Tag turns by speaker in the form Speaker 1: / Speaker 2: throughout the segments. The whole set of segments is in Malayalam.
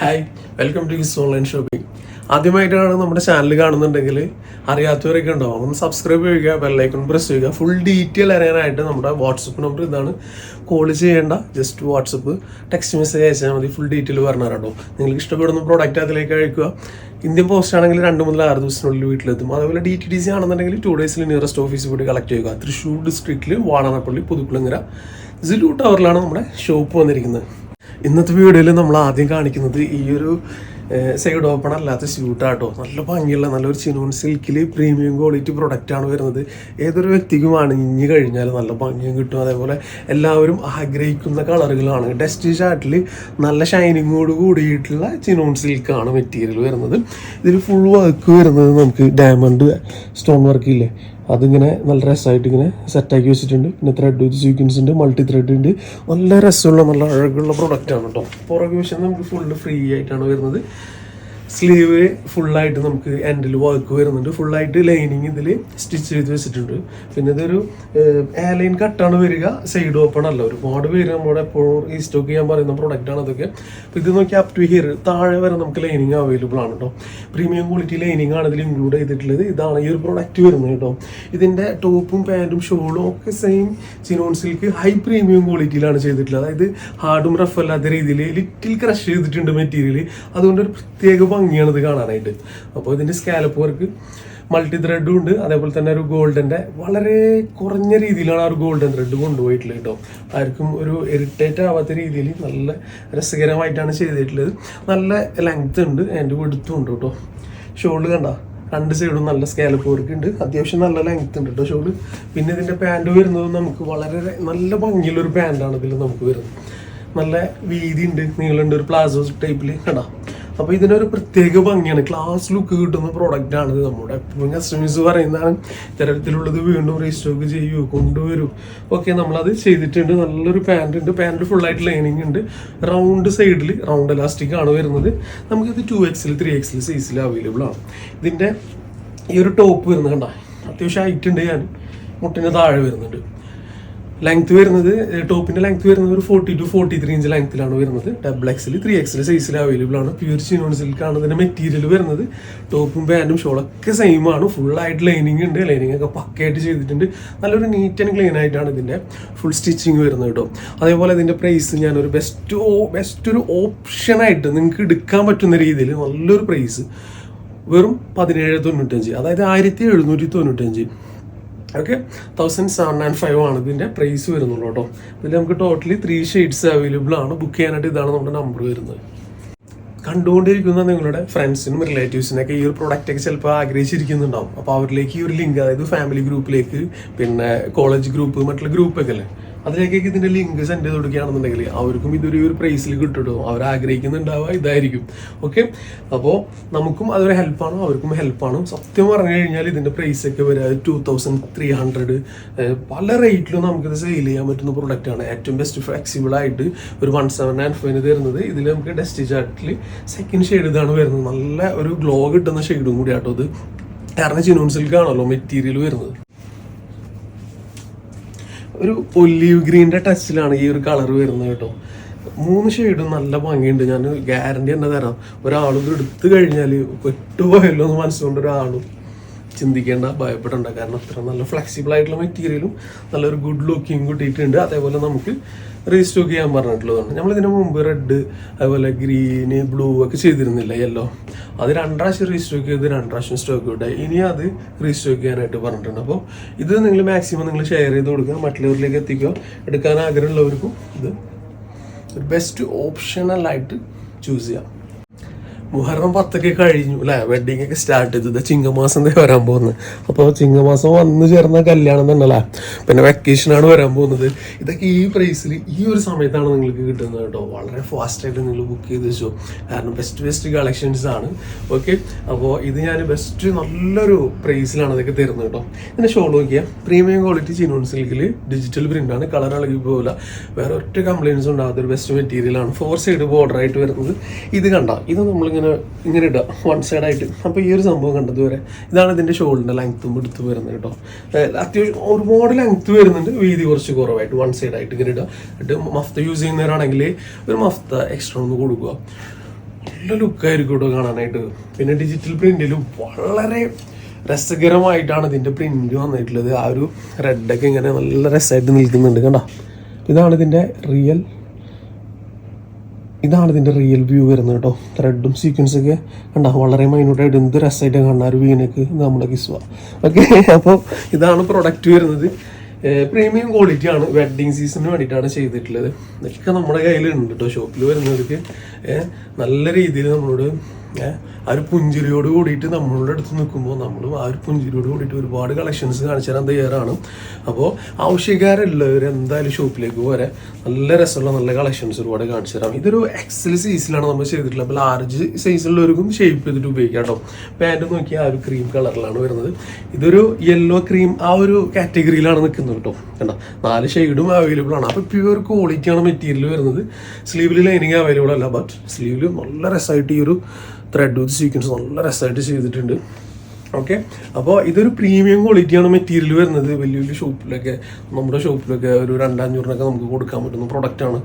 Speaker 1: Hi welcome to Wiz online shopping ആദ്യമായിട്ടാണ് നമ്മുടെ ചാനൽ കാണുന്നുണ്ടെങ്കിൽ അറിയാത്തവരൊക്കെ ഉണ്ടാവും. ഒന്ന് സബ്സ്ക്രൈബ് ചെയ്യുക ബെല്ലൈക്കൺ പ്രസ് ചെയ്യുക. ഫുൾ ഡീറ്റെയിൽ അറിയാനായിട്ട് നമ്മുടെ വാട്സപ്പ് നമ്പർ ഇതാണ്. കോൾ ചെയ്യേണ്ട ജസ്റ്റ് വാട്സപ്പ് ടെക്സ്റ്റ് മെസ്സേജ് അയച്ചാൽ മതി ഫുൾ ഡീറ്റെയിൽ പറഞ്ഞു തരാം നിങ്ങൾക്ക് ഇഷ്ടപ്പെടുന്ന പ്രോഡക്റ്റ് അതിലേക്ക് അയക്കുക. ഇന്ത്യൻ പോസ്റ്റ് ആണെങ്കിൽ രണ്ട് മുതൽ ആറ് ദിവസത്തിനുള്ളിൽ വീട്ടിലെത്തും. അതുപോലെ ഡി ടി ഡി സി ആണെന്നുണ്ടെങ്കിൽ ടു ഡേയ്സിൽ നിയറസ്റ്റ് ഓഫീസിൽ പോയി കളക്ട് ചെയ്യുക. തൃശ്ശൂർ ഡിസ്ട്രിക്റ്റിൽ വാടാനപ്പള്ളി പുതുക്കുളങ്ങര സിലു ടവറിലാണ് നമ്മുടെ ഷോപ്പ് വന്നിരിക്കുന്നത്. ഇന്നത്തെ വീഡിയോയിൽ നമ്മൾ ആദ്യം കാണിക്കുന്നത് ഈ ഒരു സൈഡ് ഓപ്പൺ അല്ലാത്ത സ്യൂട്ടാട്ടോ നല്ല ഭംഗിയുള്ള നല്ലൊരു ചിനോൺ സിൽക്കിൽ പ്രീമിയം ക്വാളിറ്റി പ്രൊഡക്റ്റ് ആണ് വരുന്നത്. ഏതൊരു വ്യക്തിക്കും അണിഞ്ഞു കഴിഞ്ഞാൽ നല്ല ഭംഗിയും കിട്ടും. അതേപോലെ എല്ലാവരും ആഗ്രഹിക്കുന്ന കളറുകളാണ്. ഡസ്റ്റി ഷാർട്ടിൽ നല്ല ഷൈനിങ്ങോട് കൂടിയിട്ടുള്ള ചിനോൺ സിൽക്കാണ് മെറ്റീരിയൽ വരുന്നത്. ഇതിൽ ഫുൾ വർക്ക് വരുന്നത് നമുക്ക് ഡയമണ്ട് സ്റ്റോൺ വർക്ക് ഇല്ലേ? അതിങ്ങനെ നല്ല രസമായിട്ട് ഇങ്ങനെ സെറ്റാക്കി വെച്ചിട്ടുണ്ട്. പിന്നെ ത്രെഡ് വിത്ത് സീക്വൻസ് ഉണ്ട് മൾട്ടി ത്രെഡ് ഉണ്ട്. നല്ല രസമുള്ള നല്ല അഴകുള്ള പ്രോഡക്റ്റ് ആണ് കേട്ടോ പുറകെ വശം നമുക്ക് ഫുള്ള് ഫ്രീ ആയിട്ടാണ് വരുന്നത്. സ്ലീവ് ഫുള്ളായിട്ട് നമുക്ക് എൻഡിൽ വർക്ക് വരുന്നുണ്ട്. ഫുള്ളായിട്ട് ലൈനിങ് ഇതിൽ സ്റ്റിച്ച് ചെയ്ത് വെച്ചിട്ടുണ്ട്. പിന്നെ ഇതൊരു എയർലൈൻ കട്ടാണ് വരിക. സൈഡ് ഓപ്പൺ അല്ല. ഒരുപാട് പേര് നമ്മുടെ എപ്പോഴും ഈ സ്റ്റോക്ക് ചെയ്യാൻ പറയുന്ന പ്രോഡക്റ്റ് ആണ് അതൊക്കെ. അപ്പോൾ ഇത് നോക്കി അപ് ടു ഹിയർ താഴെ വരെ നമുക്ക് ലൈനിങ് അവൈലബിൾ ആണ് കേട്ടോ പ്രീമിയം ക്വാളിറ്റി ലൈനിങ് ആണ് ഇതിൽ ഇൻക്ലൂഡ് ചെയ്തിട്ടുള്ളത്. ഇതാണ് ഈ ഒരു പ്രൊഡക്റ്റ് വരുന്നത് കേട്ടോ ഇതിന്റെ ടോപ്പും പാന്റും ഷോളും ഒക്കെ same chinon silk high premium ക്വാളിറ്റിയിലാണ് ചെയ്തിട്ടുള്ളത്. അതായത് ഹാർഡും റഫ് അല്ലാത്ത രീതിയിൽ ലിറ്റിൽ ക്രഷ് ചെയ്തിട്ടുണ്ട് മെറ്റീരിയൽ അതുകൊണ്ട് ഒരു പ്രത്യേക ഭംഗിയാണ് ഇത് കാണാനായിട്ട്. അപ്പോൾ ഇതിന്റെ സ്കാലപ്പ് വർക്ക് മൾട്ടി ത്രെഡും ഉണ്ട്. അതേപോലെ തന്നെ ഒരു ഗോൾഡന്റെ വളരെ കുറഞ്ഞ രീതിയിലാണ് ആ ഒരു ഗോൾഡൻ ത്രെഡ് കൊണ്ടുപോയിട്ടുള്ളത് കേട്ടോ. ആർക്കും ഒരു ഇറിറ്റേറ്റ് ആവാത്ത രീതിയിൽ നല്ല രസകരമായിട്ടാണ് ചെയ്തിട്ടുള്ളത്. നല്ല ലെങ്ത് ഉണ്ട് അതിന്റെ വെടുത്തും ഉണ്ട് കേട്ടോ. ഷോൾഡ് കണ്ട രണ്ട് സൈഡും നല്ല സ്കാലപ്പ് വർക്ക് ഉണ്ട്. അത്യാവശ്യം നല്ല ലെങ്ത് ഉണ്ട് കേട്ടോ ഷോൾ പിന്നെ ഇതിന്റെ പാന്റ് വരുന്നത് നമുക്ക് വളരെ നല്ല ഭംഗിയുള്ളൊരു പാന്റാണ് ഇതിൽ നമുക്ക് വരുന്നത്. നല്ല വീതി ഉണ്ട് നീളമുണ്ട് ഒരു പ്ലാസോ ടൈപ്പിൽ കണ്ടാ? അപ്പോൾ ഇതിനൊരു പ്രത്യേക ഭംഗിയാണ്. ക്ലാസ് ലുക്ക് കിട്ടുന്ന പ്രോഡക്റ്റ് ആണ് ഇത് നമ്മുടെ എപ്പോഴും കസ്റ്റമേഴ്സ് പറയുന്നതാണ് ഇത്തരത്തിലുള്ളത് വീണ്ടും റീസ്റ്റോക്ക് ചെയ്യൂ കൊണ്ടുവരൂ. ഓക്കെ നമ്മളത് ചെയ്തിട്ടുണ്ട്. നല്ലൊരു പാന്റ് ഉണ്ട്. പാന്റ് ഫുള്ളായിട്ട് ലൈനിങ് ഉണ്ട്. റൗണ്ട് സൈഡിൽ റൗണ്ട് ഇലാസ്റ്റിക് ആണ് വരുന്നത്. നമുക്കിത് ടു എക്സിൽ ത്രീ എക്സിൽ സൈസിൽ അവൈലബിൾ ആണ്. ഇതിന്റെ ഈ ഒരു ടോപ്പ് വരുന്നത് കണ്ട അത്യാവശ്യം ഹൈറ്റ് ഉണ്ട് ഞാൻ. മുട്ടിന് താഴെ വരുന്നുണ്ട്. ലെങ്ത് വരുന്നത് ടോപ്പിന്റെ ലെങ്ത് വരുന്നത് ഒരു forty to forty three inch ലെങ്ത്തിലാണ് വരുന്നത്. ഡബിൾ എക്സിൽ ത്രീ എക്സിൽ സൈസിൽ അവൈലബിൾ ആണ്. പ്യൂർ ചിനോൺ സിൽക്കാണ് ഇതിന്റെ മെറ്റീരിയൽ വരുന്നത്. ടോപ്പും പാന്റും ഷോളൊക്കെ സെയിം ആണ്. ഫുൾ ആയിട്ട് ലൈനിങ് ഉണ്ട്. ലൈനിങ് ഒക്കെ പക്കയായിട്ട് ചെയ്തിട്ടുണ്ട്. നല്ലൊരു നീറ്റ് ആൻഡ് ക്ലീൻ ആയിട്ടാണ് ഇതിന്റെ ഫുൾ സ്റ്റിച്ചിങ് വരുന്നത് കേട്ടോ അതേപോലെ ഇതിന്റെ പ്രൈസ് ഞാൻ ഒരു ബെസ്റ്റ് ബെസ്റ്റ് ഒരു ഓപ്ഷൻ ആയിട്ട് നിങ്ങൾക്ക് എടുക്കാൻ പറ്റുന്ന രീതിയിൽ നല്ലൊരു പ്രൈസ് വെറും പതിനേഴ് തൊണ്ണൂറ്റഞ്ച്. അതായത് ആയിരത്തി എഴുന്നൂറ്റി തൊണ്ണൂറ്റഞ്ച്. Okay thousand seven and five ആണ് ഇതിന്റെ പ്രൈസ് വരുന്നുള്ളൂ കേട്ടോ. ഇതിൽ നമുക്ക് ടോട്ടലി ത്രീ ഷെയ്ഡ്സ് അവൈലബിൾ ആണ്. ബുക്ക് ചെയ്യാനായിട്ട് ഇതാണ് നമ്മുടെ നമ്പർ വരുന്നത്. കണ്ടുകൊണ്ടിരിക്കുന്ന നിങ്ങളുടെ ഫ്രണ്ട്സിനും റിലേറ്റീവ്സിനൊക്കെ ഈ ഒരു പ്രൊഡക്റ്റൊക്കെ ചിലപ്പോൾ ആഗ്രഹിച്ചിരിക്കുന്നുണ്ടാവും. അപ്പോൾ അവരിലേക്ക് ഈ ഒരു ലിങ്ക് അതായത് ഫാമിലി ഗ്രൂപ്പിലേക്ക് പിന്നെ കോളേജ് ഗ്രൂപ്പ് മറ്റുള്ള ഗ്രൂപ്പൊക്കെ അല്ലേ? അതിലേക്കൊക്കെ ഇതിന്റെ ലിങ്ക് സെൻഡ് ചെയ്ത് കൊടുക്കുകയാണെന്നുണ്ടെങ്കിൽ അവർക്കും ഇതൊരു ഒരു പ്രൈസിൽ കിട്ടുമോ അവർ ആഗ്രഹിക്കുന്നുണ്ടാവുക ഇതായിരിക്കും. ഓക്കെ അപ്പോൾ നമുക്കും അതൊരു ഹെൽപ്പാണ് അവർക്കും ഹെൽപ്പാണ് സത്യം പറഞ്ഞു കഴിഞ്ഞാൽ ഇതിന്റെ പ്രൈസ് ഒക്കെ വരിക ടു തൗസൻഡ് ത്രീ ഹൺഡ്രഡ് പല റേറ്റിലും നമുക്കിത് സെയിൽ ചെയ്യാൻ പറ്റുന്ന പ്രൊഡക്റ്റ് ആണ്. ഏറ്റവും ബെസ്റ്റ് ഫ്ലെക്സിബിൾ ആയിട്ട് ഒരു വൺ സെവൻ നയൻ ഫൈവ് തരുന്നത്. ഇതിൽ നമുക്ക് ഡെസ്റ്റി ചാർട്ടിൽ സെക്കൻഡ് ഷെയ്ഡ് ഇതാണ് വരുന്നത്. നല്ല ഒരു ഗ്ലോ കിട്ടുന്ന ഷെയ്ഡും കൂടി ആട്ടോ ഇത്. കാരണം ചിനോൺ മെറ്റീരിയൽ വരുന്നത്. ഒരു ഒലീവ് ഗ്രീന്റെ ടച്ചിലാണ് ഈ ഒരു കളർ വരുന്നത് കേട്ടോ. മൂന്ന് ഷെയ്ഡും നല്ല ഭംഗിയുണ്ട്. ഞാൻ ഗ്യാരണ്ടി തന്നെ തരാം. ഒരാളും എടുത്തു കഴിഞ്ഞാൽ പെട്ടുപോയല്ലോ എന്ന് മനസ്സുകൊണ്ട് ഒരാളും. ചിന്തിക്കേണ്ട ഭയപ്പെടേണ്ട. കാരണം അത്ര നല്ല ഫ്ലെക്സിബിൾ ആയിട്ടുള്ള മെറ്റീരിയലും നല്ലൊരു ഗുഡ് ലുക്കിങ് കിട്ടിയിട്ടുണ്ട്. അതേപോലെ നമുക്ക് റീസ്റ്റോക്ക് ചെയ്യാൻ പറഞ്ഞിട്ടുള്ളതാണ് നമ്മൾ ഇതിനു മുമ്പ് റെഡ് അതുപോലെ ഗ്രീന് ബ്ലൂ ഒക്കെ ചെയ്തിരുന്നില്ല യെല്ലോ അത് രണ്ടാവശ്യം റീസ്റ്റോക്ക് ചെയ്ത് രണ്ടാവശ്യം സ്റ്റോക്ക് വിട്ടെ ഇനി അത് റീസ്റ്റോക്ക് ചെയ്യാനായിട്ട് പറഞ്ഞിട്ടുണ്ട്. അപ്പോൾ ഇത് നിങ്ങൾ മാക്സിമം നിങ്ങൾ ഷെയർ ചെയ്ത് കൊടുക്കുക. മറ്റുള്ളവരിലേക്ക് എത്തിക്കുക. എടുക്കാൻ ആഗ്രഹമുള്ളവർക്കും ഇത് ഒരു ബെസ്റ്റ് ഓപ്ഷണലായിട്ട് ചൂസ് ചെയ്യാം. മുഹറം പത്തൊക്കെ കഴിഞ്ഞു അല്ലെ? വെഡിങ് ഒക്കെ സ്റ്റാർട്ട് ചെയ്തത് ചിങ്ങമാസം വരാൻ പോകുന്നത്. അപ്പോൾ ചിങ്ങമാസം വന്നു ചേർന്ന കല്യാണം തന്നെ പിന്നെ വെക്കേഷനാണ് വരാൻ പോകുന്നത്. ഇതൊക്കെ ഈ പ്രൈസിൽ ഈ ഒരു സമയത്താണ് നിങ്ങൾക്ക് കിട്ടുന്നത് കേട്ടോ. വളരെ ഫാസ്റ്റ് ആയിട്ട് നിങ്ങൾ ബുക്ക് ചെയ്ത് വെച്ചു. കാരണം ബെസ്റ്റ് ബെസ്റ്റ് കളക്ഷൻസ് ആണ്. ഓക്കെ അപ്പോൾ ഇത് ഞാൻ ബെസ്റ്റ് നല്ലൊരു പ്രൈസിലാണ് ഇതൊക്കെ തരുന്നത് കേട്ടോ. ഇതിന്റെ ഷോൾ നോക്കിയാൽ പ്രീമിയം ക്വാളിറ്റി ചിനോൺ സിൽക്കിൽ ഡിജിറ്റൽ പ്രിന്റ് ആണ്. കളർ ഇളകി പോകില്ല വേറെ ഒറ്റ കംപ്ലൈൻസ് ഉണ്ടാകാത്ത ഒരു ബെസ്റ്റ് മെറ്റീരിയൽ ആണ്. ഫോർ സൈഡ് ബോർഡർ ആയിട്ട് വരുന്നത്. ഇത് കണ്ട ഇത് നമ്മളിങ്ങനെ ഇങ്ങനെ ഇങ്ങനെ ഇടുക വൺ സൈഡ് ആയിട്ട്. അപ്പോൾ ഈ ഒരു സംഭവം കണ്ടത് വരെ ഇതാണ് ഇതിന്റെ ഷോളിന്റെ ലെങ്ത്തും എടുത്ത് വരുന്നത് കേട്ടോ. അത്യാവശ്യം ഒരുപാട് ലെങ്ത്ത് വരുന്നുണ്ട് വീതി കുറച്ച് കുറവായിട്ട് വൺ സൈഡ് ആയിട്ട് ഇങ്ങനെ ഇടുക. എന്നിട്ട് മഫ്ത യൂസ് ചെയ്യുന്നവരാണെങ്കിൽ ഒരു മഫ്ത എക്സ്ട്രാ ഒന്ന് കൊടുക്കുക. നല്ല ലുക്കായിരിക്കും കേട്ടോ കാണാനായിട്ട്. പിന്നെ ഡിജിറ്റൽ പ്രിന്റിലും വളരെ രസകരമായിട്ടാണ് ഇതിന്റെ പ്രിന്റ് വന്നിട്ടുള്ളത്. ആ ഒരു റെഡൊക്കെ ഇങ്ങനെ നല്ല രസമായിട്ട് നിൽക്കുന്നുണ്ട് കണ്ടോ? ഇതാണ് ഇതിന്റെ റിയൽ ഇതാണ് ഇതിന്റെ റിയൽ വ്യൂ വരുന്നത് കേട്ടോ. ത്രെഡും സീക്വൻസ് ഒക്കെ കണ്ട? വളരെ മൈന്യൂട്ടായിട്ട് എന്ത് രസമായിട്ട് കാണാൻ ഒരു വീനക്ക് നമ്മുടെ കിസ്വ ഓക്കെ അപ്പോൾ ഇതാണ് പ്രൊഡക്റ്റ് വരുന്നത്. പ്രീമിയം ക്വാളിറ്റി ആണ്. വെഡ്ഡിങ് സീസണിന് വേണ്ടിയിട്ടാണ് ചെയ്തിട്ടുള്ളത്. ഇതൊക്കെ നമ്മുടെ കയ്യിലുണ്ട് കേട്ടോ. ഷോപ്പിൽ വരുന്നവർക്ക് നല്ല രീതിയിൽ നമ്മളോട് ആ ഒരു പുഞ്ചിരിയോട് കൂടിയിട്ട് നമ്മളുടെ അടുത്ത് നിൽക്കുമ്പോൾ നമ്മളും ആ ഒരു പുഞ്ചിരിയോട് കൂടിയിട്ട് ഒരുപാട് കളക്ഷൻസ് കാണിച്ചു തരാൻ തയ്യാറാണ്. അപ്പോൾ ആവശ്യക്കാരുള്ളവർ എന്തായാലും ഷോപ്പിലേക്ക് പോരെ നല്ല രസമുള്ള നല്ല കളക്ഷൻസ് ഒരുപാട് കാണിച്ചു തരാം. ഇതൊരു എക്സൽ സൈസിലാണ് നമ്മൾ ചെയ്തിട്ടുള്ളത്. അപ്പോൾ ലാർജ് സൈസിലുള്ളവർക്കും ഷേപ്പ് ചെയ്തിട്ട് ഉപയോഗിക്കാം കേട്ടോ. പാന്റ് നോക്കിയാൽ ആ ഒരു ക്രീം കളറിലാണ് വരുന്നത്. ഇതൊരു യെല്ലോ ക്രീം ആ ഒരു കാറ്റഗറിയിലാണ് നിൽക്കുന്നത് കേട്ടോ. കണ്ടോ? നാല് ഷെയ്ഡും അവൈലബിൾ ആണ്. അപ്പോൾ പ്യുവർ ക്വാളിറ്റിയാണ് മെറ്റീരിയൽ വരുന്നത്. സ്ലീവിൽ ലൈനിങ് അവൈലബിൾ അല്ല ബട്ട് സ്ലീവിൽ നല്ല രസമായിട്ട് ഈ ഒരു ത്രെഡ് വിത്ത് സീക്വൻസ് നല്ല രസമായിട്ട് ചെയ്തിട്ടുണ്ട്. ഓക്കെ അപ്പോൾ ഇതൊരു പ്രീമിയം ക്വാളിറ്റിയാണ് മെറ്റീരിയൽ വരുന്നത്. വലിയ വലിയ ഷോപ്പിലൊക്കെ നമ്മുടെ ഷോപ്പിലൊക്കെ ഒരു രണ്ടഞ്ഞൂറിനൊക്കെ നമുക്ക് കൊടുക്കാൻ പറ്റുന്ന പ്രൊഡക്റ്റാണ്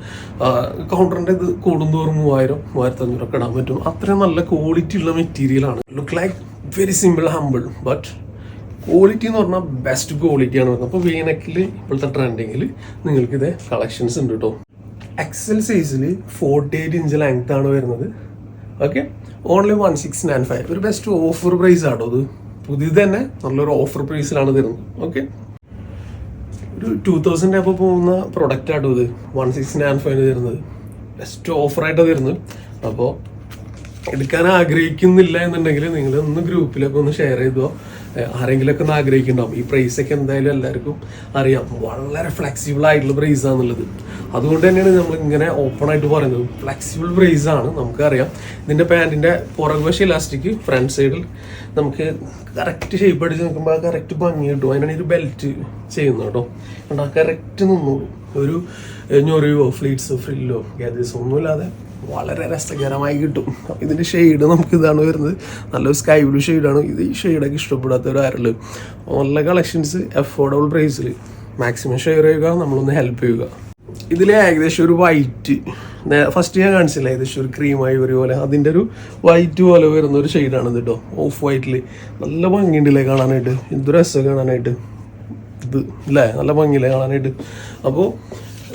Speaker 1: കൗണ്ടറിന്റെ ഇത് കൂടുന്തോറും മൂവായിരം മൂവായിരത്തി അഞ്ഞൂറൊക്കെ ഇടാൻ പറ്റും. അത്രയും നല്ല ക്വാളിറ്റി ഉള്ള മെറ്റീരിയലാണ് look like very simple humble but quality എന്ന് പറഞ്ഞാൽ ബെസ്റ്റ് ക്വാളിറ്റിയാണ് വരുന്നത്. അപ്പോൾ വീനക്കിൽ ഇപ്പോഴത്തെ ട്രെൻഡിങ്ങിൽ നിങ്ങൾക്ക് കളക്ഷൻസ് ഉണ്ട് കേട്ടോ എക്സൽ സൈസിൽ ഫോർട്ടി എയ്റ്റ് ഇഞ്ച് ലെങ്ത് ആണ് വരുന്നത്. Okay only one six nine five ഒരു ബെസ്റ്റ് ഓഫർ പ്രൈസ് ആണോ അത്. പുതിയത് തന്നെ നല്ലൊരു ഓഫർ പ്രൈസിലാണ് തരുന്നത്. ഓക്കെ ഒരു ടു തൗസൻഡ് അപ്പോൾ പോകുന്ന പ്രൊഡക്റ്റ് ആട്ടോ ഇത്. വൺ സിക്സ് നയൻ ഫൈവ് തരുന്നത്. ബെസ്റ്റ് ഓഫറായിട്ടാണ് തരുന്നത്. അപ്പോൾ എടുക്കാൻ ആഗ്രഹിക്കുന്നില്ല എന്നുണ്ടെങ്കിൽ നിങ്ങൾ ഒന്ന് ഗ്രൂപ്പിലൊക്കെ ഒന്ന് ഷെയർ ചെയ്തോ. ആരെങ്കിലുമൊക്കെ ഒന്ന് ആഗ്രഹിക്കുന്നുണ്ടാവും. ഈ പ്രൈസ് ഒക്കെ എന്തായാലും എല്ലാവർക്കും അറിയാം. വളരെ ഫ്ലെക്സിബിൾ ആയിട്ടുള്ള പ്രൈസ് ആണെന്നുള്ളത് അതുകൊണ്ട് തന്നെയാണ് നമ്മൾ ഇങ്ങനെ ഓപ്പൺ ആയിട്ട് പറയുന്നത്. ഫ്ലെക്സിബിൾ പ്രൈസ് ആണ് നമുക്കറിയാം. ഇതിന്റെ പാന്റിന്റെ പുറകുവശ ഇലാസ്റ്റിക് ഫ്രണ്ട് സൈഡിൽ നമുക്ക് കറക്റ്റ് ഷേപ്പ് അടിച്ച് നിൽക്കുമ്പോൾ കറക്റ്റ് ഭംഗി കിട്ടും. അതിനാണ് ഒരു ബെൽറ്റ് ചെയ്യുന്നത് കേട്ടോ. കണ്ടാൽ കറക്റ്റ് നിന്നോളൂ. ഒരു ഞൊറിയോ ഫ്ലീറ്റ്സോ ഫ്രില്ലോ ഗ്യാദേഴ്സോ ഒന്നുമില്ലാതെ വളരെ രസകരമായി കിട്ടും. ഇതിന്റെ ഷെയ്ഡ് നമുക്ക് ഇതാണ് വരുന്നത്. നല്ലൊരു സ്കൈ ബ്ലൂ ഷെയ്ഡാണ് ഇത് ഈ ഷെയ്ഡൊക്കെ ഇഷ്ടപ്പെടാത്തവരാരുള്ളൂ നല്ല കളക്ഷൻസ് അഫോർഡബിൾ പ്രൈസിൽ മാക്സിമം ഷെയർ ചെയ്യുക നമ്മളൊന്ന് ഹെൽപ്പ് ചെയ്യുക. ഇതിൽ ഏകദേശം ഒരു വൈറ്റ് ഫസ്റ്റ് ഞാൻ കാണിച്ചില്ല? ഏകദേശം ഒരു ക്രീമായി ഒരു പോലെ. അതിന്റെ ഒരു വൈറ്റ് പോലെ വരുന്ന ഒരു ഷെയ്ഡാണ് ഇത് കേട്ടോ ഓഫ് വൈറ്റിൽ നല്ല ഭംഗിയുണ്ടല്ലേ കാണാനായിട്ട്? എന്തൊരു രസം കാണാനായിട്ട്. ഇത് അല്ലേ നല്ല ഭംഗിയില്ലേ കാണാനായിട്ട്? അപ്പോൾ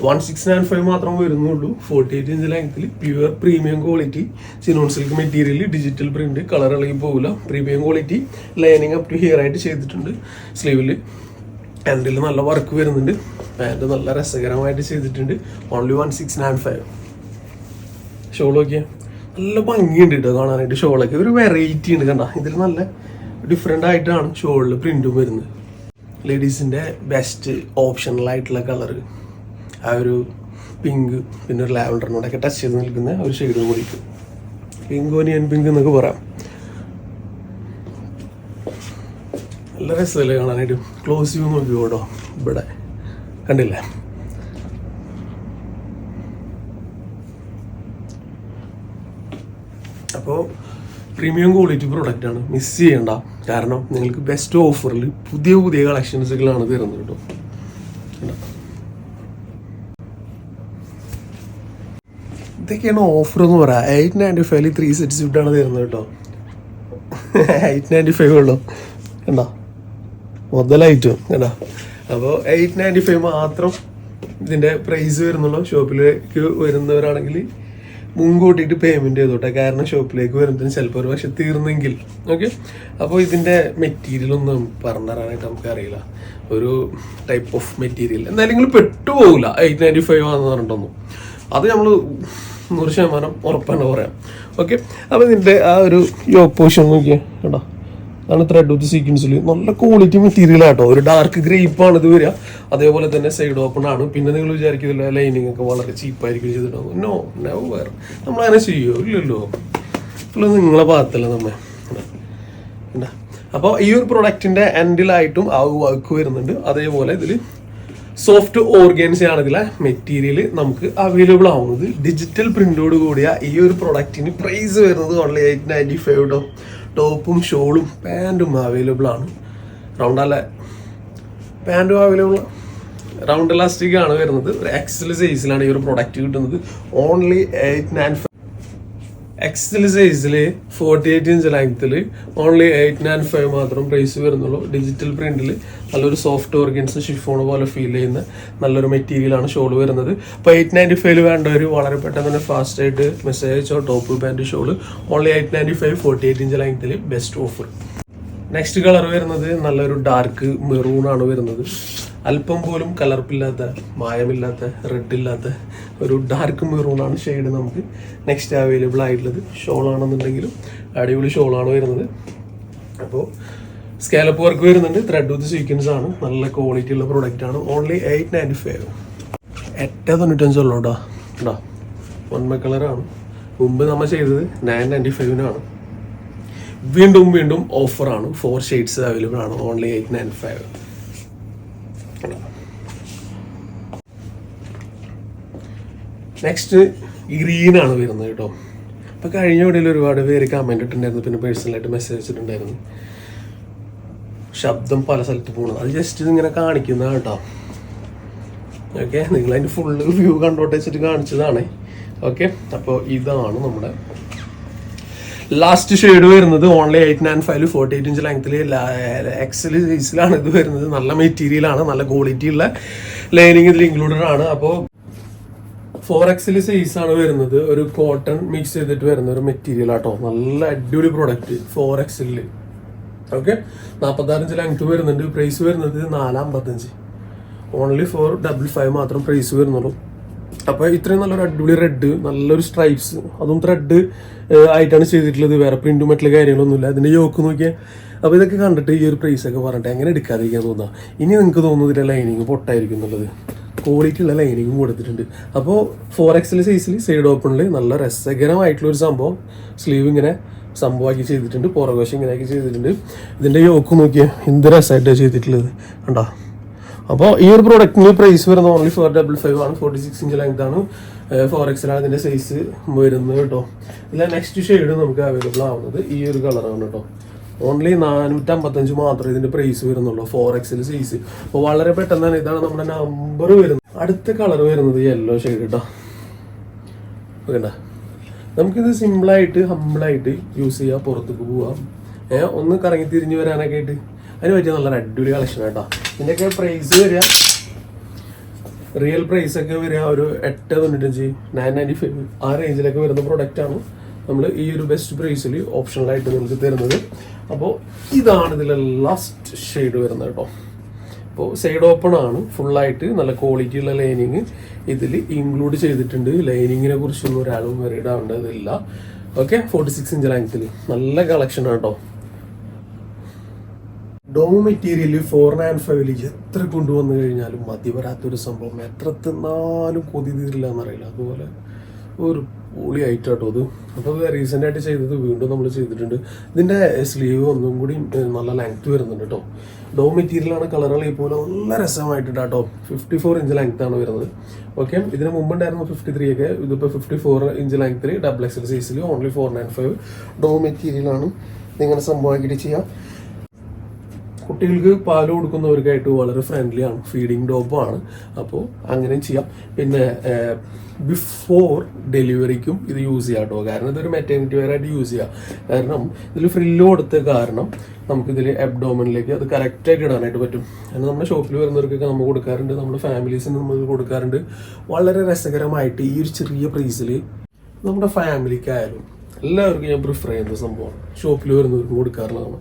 Speaker 1: വൺ സിക്സ് നയൻ ഫൈവ് മാത്രം വരുന്നുള്ളൂ. ഫോർട്ടി എയ്റ്റ് ഇഞ്ച് ലെങ്ത്തിൽ pure premium quality chinon silk material digital print colour ഇളകി പോകില്ല premium quality lining up to here ആയിട്ട് ചെയ്തിട്ടുണ്ട്. സ്ലീവിൽ ഹാൻഡിൽ നല്ല വർക്ക് വരുന്നുണ്ട്. പാന്റ് നല്ല രസകരമായിട്ട് ചെയ്തിട്ടുണ്ട്. Only one six nine five shawl നോക്കിയാൽ നല്ല ഭംഗിയുണ്ട് കേട്ടോ കാണാനായിട്ട്. ഷോളൊക്കെ ഒരു വെറൈറ്റി ഉണ്ട് കണ്ട. ഇതിൽ നല്ല ഡിഫറെന്റ് ആയിട്ടാണ് ഷോളിൽ പ്രിന്റും വരുന്നത്. ലേഡീസിന്റെ ബെസ്റ്റ് ഓപ്ഷണൽ ആയിട്ടുള്ള കളറ് ആ ഒരു പിങ്ക് പിന്നെ ഒരു ലാവൻഡറിനോടൊക്കെ ടച്ച് ചെയ്ത് നിൽക്കുന്ന ഒരു ഷെയ്ഡും കൂടി പിങ്ക് ഓനിയൻ പിങ്ക് എന്നൊക്കെ പറയാം. നല്ല രസമല്ലേ കാണാനായിട്ട്. ക്ലോസ് വ്യൂ നോക്കി കേട്ടോ. ഇവിടെ. കണ്ടില്ലേ? അപ്പോൾ പ്രീമിയം ക്വാളിറ്റി പ്രോഡക്റ്റ് ആണ്. മിസ് ചെയ്യണ്ട. കാരണം നിങ്ങൾക്ക് ബെസ്റ്റ് ഓഫറിൽ പുതിയ പുതിയ കളക്ഷൻസുകളാണ് തരുന്നത് കേട്ടോ. ഇതൊക്കെയാണ് ഓഫർ എന്ന് പറയാം? എയ്റ്റ് നയന്റി ഫൈവിൽ ത്രീ സെറ്റ് സ്വിഫ്റ്റാണ് തരുന്നത് കേട്ടോ. എയ്റ്റ് നയന്റി ഫൈവ് ഉള്ളൂ. കണ്ടോ? മുതലായിട്ടും കേട്ടോ അപ്പോൾ എയ്റ്റ് നയന്റി ഫൈവ് മാത്രം ഇതിന്റെ പ്രൈസ് വരുന്നുള്ളൂ. ഷോപ്പിലേക്ക് വരുന്നവരാണെങ്കിൽ മുൻകൂട്ടിയിട്ട് പേയ്മെന്റ് ചെയ്തോട്ടെ. കാരണം ഷോപ്പിലേക്ക് വരുന്നതിന് ചിലപ്പോൾ ഒരു പക്ഷെ തീർന്നെങ്കിൽ. ഓക്കെ അപ്പോൾ ഇതിന്റെ മെറ്റീരിയൽ ഒന്നും പറഞ്ഞു തരാനായിട്ട് നമുക്കറിയില്ല. ഒരു ടൈപ്പ് ഓഫ് മെറ്റീരിയൽ എന്തായാലും നിങ്ങൾ പെട്ടുപോകില്ല എയ്റ്റ് നയന്റി ഫൈവ് ആണെന്ന് പറഞ്ഞിട്ടൊന്നും. അത് നമ്മൾ നൂറ് ശതമാനം ഉറപ്പാണ് പറയാം. ഓക്കെ അപ്പോൾ ഇതിന്റെ ആ ഒരു യോ പോഷൻ നോക്കിയേ കേട്ടോ അതാണ് ത്രെഡ് വിത്ത് സീക്വൻസിൽ നല്ല ക്വാളിറ്റി മെറ്റീരിയൽ ആട്ടോ. ഒരു ഡാർക്ക് ഗ്രേപ്പാണ് ഇത് വരിക. അതേപോലെ തന്നെ സൈഡ് ഓപ്പൺ ആണ്. പിന്നെ നിങ്ങൾ വിചാരിക്കുന്നില്ല ലൈനിങ് ഒക്കെ വളരെ ചീപ്പായിരിക്കും ചെയ്തിട്ടുണ്ടാവും നോ നോ വേറെ നമ്മൾ അങ്ങനെ ചെയ്യുമോ ഇല്ലല്ലോ ഇല്ല നിങ്ങളെ ഭാഗത്തല്ല നമ്മെ അപ്പോൾ ഈ ഒരു പ്രൊഡക്റ്റിന്റെ എൻഡിലായിട്ടും ആ വർക്ക് വരുന്നുണ്ട്. അതേപോലെ ഇതിൽ സോഫ്റ്റ് ഓർഗൻസി ഇതിലെ മെറ്റീരിയൽ നമുക്ക് അവൈലബിൾ ആവുന്നത് ഡിജിറ്റൽ പ്രിന്റോട് കൂടിയ ഈ ഒരു പ്രൊഡക്റ്റിന് പ്രൈസ് വരുന്നത് ഓൺലി എയ്റ്റ് നയന്റി ഫൈവ് ടോപ്പും ഷോളും പാന്റും അവൈലബിൾ ആണ്. റൗണ്ട് അല്ല. പാന്റും അവൈലബിൾ റൗണ്ട് ഇലാസ്റ്റിക് ആണ് വരുന്നത്. ഒരു എക്സൽ സൈസിലാണ് ഈ ഒരു പ്രൊഡക്റ്റ് കിട്ടുന്നത്. ഓൺലി എയ്റ്റ് നയൻ എക്സൽ സൈസിൽ ഫോർട്ടി എയ്റ്റ് ഇഞ്ച് ലെങ്ത്തിൽ ഓൺലി എയ്റ്റ് നയൻ ഫൈവ് മാത്രം പ്രൈസ് വരുന്നുള്ളൂ. ഡിജിറ്റൽ പ്രിന്റിൽ നല്ലൊരു സോഫ്റ്റ് ഓർഗൻസ് ഷിഫോൺ പോലെ ഫീൽ ചെയ്യുന്ന നല്ലൊരു മെറ്റീരിയലാണ് ഷോൾ വരുന്നത്. അപ്പോൾ എയ്റ്റ് നയന്റി ഫൈവ് വേണ്ടവർ വളരെ പെട്ടെന്ന് തന്നെ ഫാസ്റ്റ് ആയിട്ട് message അയച്ചോ top pant shawl only eight ninety five forty eight inch ലെങ്ത്തിൽ ബെസ്റ്റ് ഓഫർ നെക്സ്റ്റ് കളർ വരുന്നത് നല്ലൊരു ഡാർക്ക് മെറൂൺ ആണ് വരുന്നത്. അല്പം പോലും കലർപ്പില്ലാത്ത മായമില്ലാത്ത റെഡ് ഇല്ലാത്ത ഒരു ഡാർക്ക് മെറൂൺ ആണ് ഷെയ്ഡ് നമുക്ക് നെക്സ്റ്റ് അവൈലബിൾ ആയിട്ടുള്ളത്. ഷോൾ ആണെന്നുണ്ടെങ്കിലും അടിപൊളി ആണ് വരുന്നത്. അപ്പോൾ സ്കാലപ്പ് വർക്ക് വരുന്നുണ്ട്. ത്രെഡ് വിത്ത് സീക്വൻസ് ആണ്. നല്ല ക്വാളിറ്റി ഉള്ള പ്രോഡക്റ്റ് ആണ്. ഓൺലി എയ്റ്റ് നയന്റി ഫൈവ് എട്ട് തൊണ്ണൂറ്റഞ്ചുള്ളൂ കേട്ടോ കേട്ടോ കളറാണ് മുമ്പ് നമ്മൾ ചെയ്തത് നയൻ നയന്റി ഫൈവിനാണ് വീണ്ടും വീണ്ടും ഓഫറാണ് ഫോർ ഷെയ്ഡ്സ് അവൈലബിൾ ആണ്. Only eight nine five next green ആണ് വരുന്നത് കേട്ടോ. അപ്പോൾ കഴിഞ്ഞ വീഡിയോയിൽ ഒരുപാട് പേര് കമന്റ് ഇട്ടിട്ടുണ്ടായിരുന്നു. പിന്നെ പേഴ്സണലായിട്ട് മെസ്സേജ് ഇട്ടിട്ടുണ്ടായിരുന്നു. ശബ്ദം പല സ്ഥലത്ത് പോകുന്നത് അത് ജസ്റ്റ് ഇങ്ങനെ കാണിക്കുന്ന കേട്ടോ. ഓക്കെ നിങ്ങൾ അതിന്റെ ഫുൾ വ്യൂ കണ്ടോട്ടെ വെച്ചിട്ട് കാണിച്ചതാണ്. ഓക്കെ അപ്പോൾ ഇതാണ് നമ്മുടെ ലാസ്റ്റ് ഷെയ്ഡ് വരുന്നത്. Only eight nine five forty eight inch ലെങ്ത്തിൽ എക്സൽ സൈസിലാണ് ഇത് വരുന്നത്. നല്ല മെറ്റീരിയലാണ് നല്ല ക്വാളിറ്റി ഉള്ള ലൈനിങ് ഇതിൽ ഇൻക്ലൂഡഡ് ആണ്. അപ്പോൾ ഫോർ എക്സിൽ ആണ് വരുന്നത്. ഒരു കോട്ടൺ മിക്സ് ചെയ്തിട്ട് വരുന്ന ഒരു മെറ്റീരിയൽ ആട്ടോ. നല്ല അടിപൊളി പ്രോഡക്റ്റ് ഫോർ എക്സിൽ ഓക്കെ നാൽപ്പത്താറഞ്ച് ലെങ്ത് വരുന്നുണ്ട്. പ്രൈസ് വരുന്നത് നാലാം അമ്പത്തഞ്ച് ഓൺലി ഫോർ ഡബിൾ ഫൈവ് മാത്രം പ്രൈസ് വരുന്നുള്ളൂ. അപ്പോൾ ഇത്രയും നല്ലൊരു അടിപൊളി റെഡ് നല്ലൊരു സ്ട്രൈപ്സ് അതും ത്രെഡ് ആയിട്ടാണ് ചെയ്തിട്ടുള്ളത്. വേറെ പ്രിന്റും മറ്റുള്ള കാര്യങ്ങളൊന്നുമില്ല. അതിന്റെ യോക്ക് നോക്കിയാൽ അപ്പോൾ ഇതൊക്കെ കണ്ടിട്ട് ഈ ഒരു പ്രൈസ് ഒക്കെ പറഞ്ഞിട്ട് എങ്ങനെ എടുക്കാതിരിക്കാൻ തോന്നുക ഇനി നിങ്ങൾക്ക് തോന്നുന്നില്ല ലൈനിങ് പൊട്ടായിരിക്കും എന്നുള്ളത്. ക്വാളിറ്റി ഉള്ള ലൈനിങ്ങും കൊടുത്തിട്ടുണ്ട്. അപ്പോൾ ഫോർ എക്സിൽ സൈസിൽ സൈഡ് ഓപ്പണിൽ നല്ല രസകരമായിട്ടുള്ള ഒരു സംഭവം സ്ലീവ് ഇങ്ങനെ സംഭവമാക്കി ചെയ്തിട്ടുണ്ട് പുറകോശം ഇങ്ങനെയൊക്കെ ചെയ്തിട്ടുണ്ട്. ഇതിന്റെ യോക്ക് നോക്കിയാൽ എന്ത് രസമായിട്ടാണ് ചെയ്തിട്ടുള്ളത്. കണ്ടോ? അപ്പോൾ ഈ ഒരു പ്രോഡക്റ്റിന് പ്രൈസ് വരുന്നത് ഓൺലി ഫോർ ഡബിൾ ഫൈവ് ആണ് ഫോർട്ടി സിക്സ് ഇഞ്ച് ലെങ്ത് ആണ് ഫോർ എക്സിലാണ് ഇതിന്റെ സൈസ് വരുന്നത് കേട്ടോ. ഇതിലെ നെക്സ്റ്റ് ഷെയ്ഡ് നമുക്ക് അവൈലബിൾ ആവുന്നത് ഈ ഒരു കളറാണ് കേട്ടോ. ഓൺലി നാനൂറ്റമ്പത്തഞ്ച് മാത്രമേ ഇതിന്റെ പ്രൈസ് വരുന്നുള്ളൂ ഫോർ എക്സിൽ സൈസ് അപ്പോൾ വളരെ പെട്ടെന്ന് തന്നെ ഇതാണ് നമ്മുടെ നമ്പർ വരുന്നത്. അടുത്ത കളർ വരുന്നത് യെല്ലോ ഷെയ്ഡ് കേട്ടോ സിമ്പിൾ നമുക്കിത് സിമ്പിളായിട്ട് ഹമ്പിളായിട്ട് യൂസ് ചെയ്യാം പുറത്തേക്ക് പോവാം. ഏഹ് ഒന്ന് കറങ്ങി തിരിഞ്ഞ് വരാനൊക്കെ ആയിട്ട്. അതിന് പറ്റിയ നല്ല അടിപൊളി കളക്ഷൻ കേട്ടോ ഇതിന്റെയൊക്കെ പ്രൈസ് വരിക. റിയൽ പ്രൈസ് ഒക്കെ വരിക ഒരു എട്ട് തൊണ്ണൂറ്റഞ്ച് നയൻ നയന്റി ഫൈവ് ആ റേഞ്ചിലൊക്കെ വരുന്ന പ്രോഡക്റ്റ് ആണ്. നമ്മൾ ഈ ഒരു ബെസ്റ്റ് പ്രൈസിൽ ഓപ്ഷണലായിട്ട് നിങ്ങൾക്ക് തരുന്നത്. അപ്പോൾ ഇതാണ് ഇതിലെ ലാസ്റ്റ് ഷെയ്ഡ് വരുന്നത് കേട്ടോ. അപ്പോൾ സൈഡ് ഓപ്പൺ ആണ്. ഫുള്ളായിട്ട് നല്ല ക്വാളിറ്റി ഉള്ള ലൈനിങ് ഇതിൽ ഇൻക്ലൂഡ് ചെയ്തിട്ടുണ്ട്. ലൈനിങ്ങിനെ കുറിച്ചൊന്നും ഒരാളും വെറീഡ് ആവേണ്ടതില്ല. ഓക്കെ ഫോർട്ടി സിക്സ് ഇഞ്ച് ലെങ്ത്തിൽ നല്ല കളക്ഷൻ കേട്ടോ. ഡോം മെറ്റീരിയൽ ഫോർ നയൻ ഫൈവിൽ എത്ര കൊണ്ടുവന്നു കഴിഞ്ഞാലും മതി വരാത്തൊരു സംഭവം. എത്ര തിന്നാലും കൊതി തീരില്ല എന്നറിയില്ല. അതുപോലെ ഒരു പൊളി കേട്ടോ അത്. അപ്പോൾ അത് റീസെന്റ് ആയിട്ട് ചെയ്തത് വീണ്ടും നമ്മൾ ചെയ്തിട്ടുണ്ട്. ഇതിന്റെ സ്ലീവ് ഒന്നും കൂടി നല്ല ലെങ്ത് വരുന്നുണ്ട് കേട്ടോ ഡോ മെറ്റീരിയലാണ് കളറുകൾ പോലെ നല്ല രസമായിട്ടുണ്ട് കേട്ടോ ഫിഫ്റ്റി ഫോർ ഇഞ്ച് ലെങ്ത് ആണ് വരുന്നത്. ഓക്കെ ഇതിന് മുമ്പുണ്ടായിരുന്നു ഫിഫ്റ്റി ത്രീ ഒക്കെ ഇതിപ്പോൾ ഫിഫ്റ്റി ഫോർ ഇഞ്ച് ലെങ്ത്തിൽ ഡബിൾ എക്സൽ സൈസിൽ ഓൺലി ഫോർ നയൻ ഫൈവ് ഡോ മെറ്റീരിയലാണ് നിങ്ങളുടെ സംഭവമാക്കിയിട്ട് ചെയ്യാം. കുട്ടികൾക്ക് പാൽ കൊടുക്കുന്നവർക്കായിട്ട് വളരെ ഫ്രണ്ട്ലി ആണ്. ഫീഡിങ് ഡോപ്പാണ് അപ്പോൾ അങ്ങനെയും ചെയ്യാം. പിന്നെ ബിഫോർ ഡെലിവറിക്കും ഇത് യൂസ് ചെയ്യാം കേട്ടോ. കാരണം ഇതൊരു മെറ്റേണിറ്റി വെയർ ആയിട്ട് യൂസ് ചെയ്യാം. കാരണം ഇതിൽ ഫ്രില്ല് കൊടുത്ത കാരണം നമുക്കിതിൽ അബ്ഡോമനിലേക്ക് അത് കറക്റ്റായിട്ട് ഇടാനായിട്ട് പറ്റും. കാരണം നമ്മുടെ ഷോപ്പിൽ വരുന്നവർക്കൊക്കെ നമ്മൾ കൊടുക്കാറുണ്ട് നമ്മുടെ ഫാമിലീസിന് നമ്മൾ കൊടുക്കാറുണ്ട്. വളരെ രസകരമായിട്ട് ഈ ഒരു ചെറിയ പ്രൈസിൽ നമ്മുടെ ഫാമിലിക്കായാലും എല്ലാവർക്കും ഞാൻ പ്രിഫർ ചെയ്യുന്ന സംഭവമാണ്. ഷോപ്പിൽ വരുന്നവർക്ക് കൊടുക്കാറുള്ളതാണ്.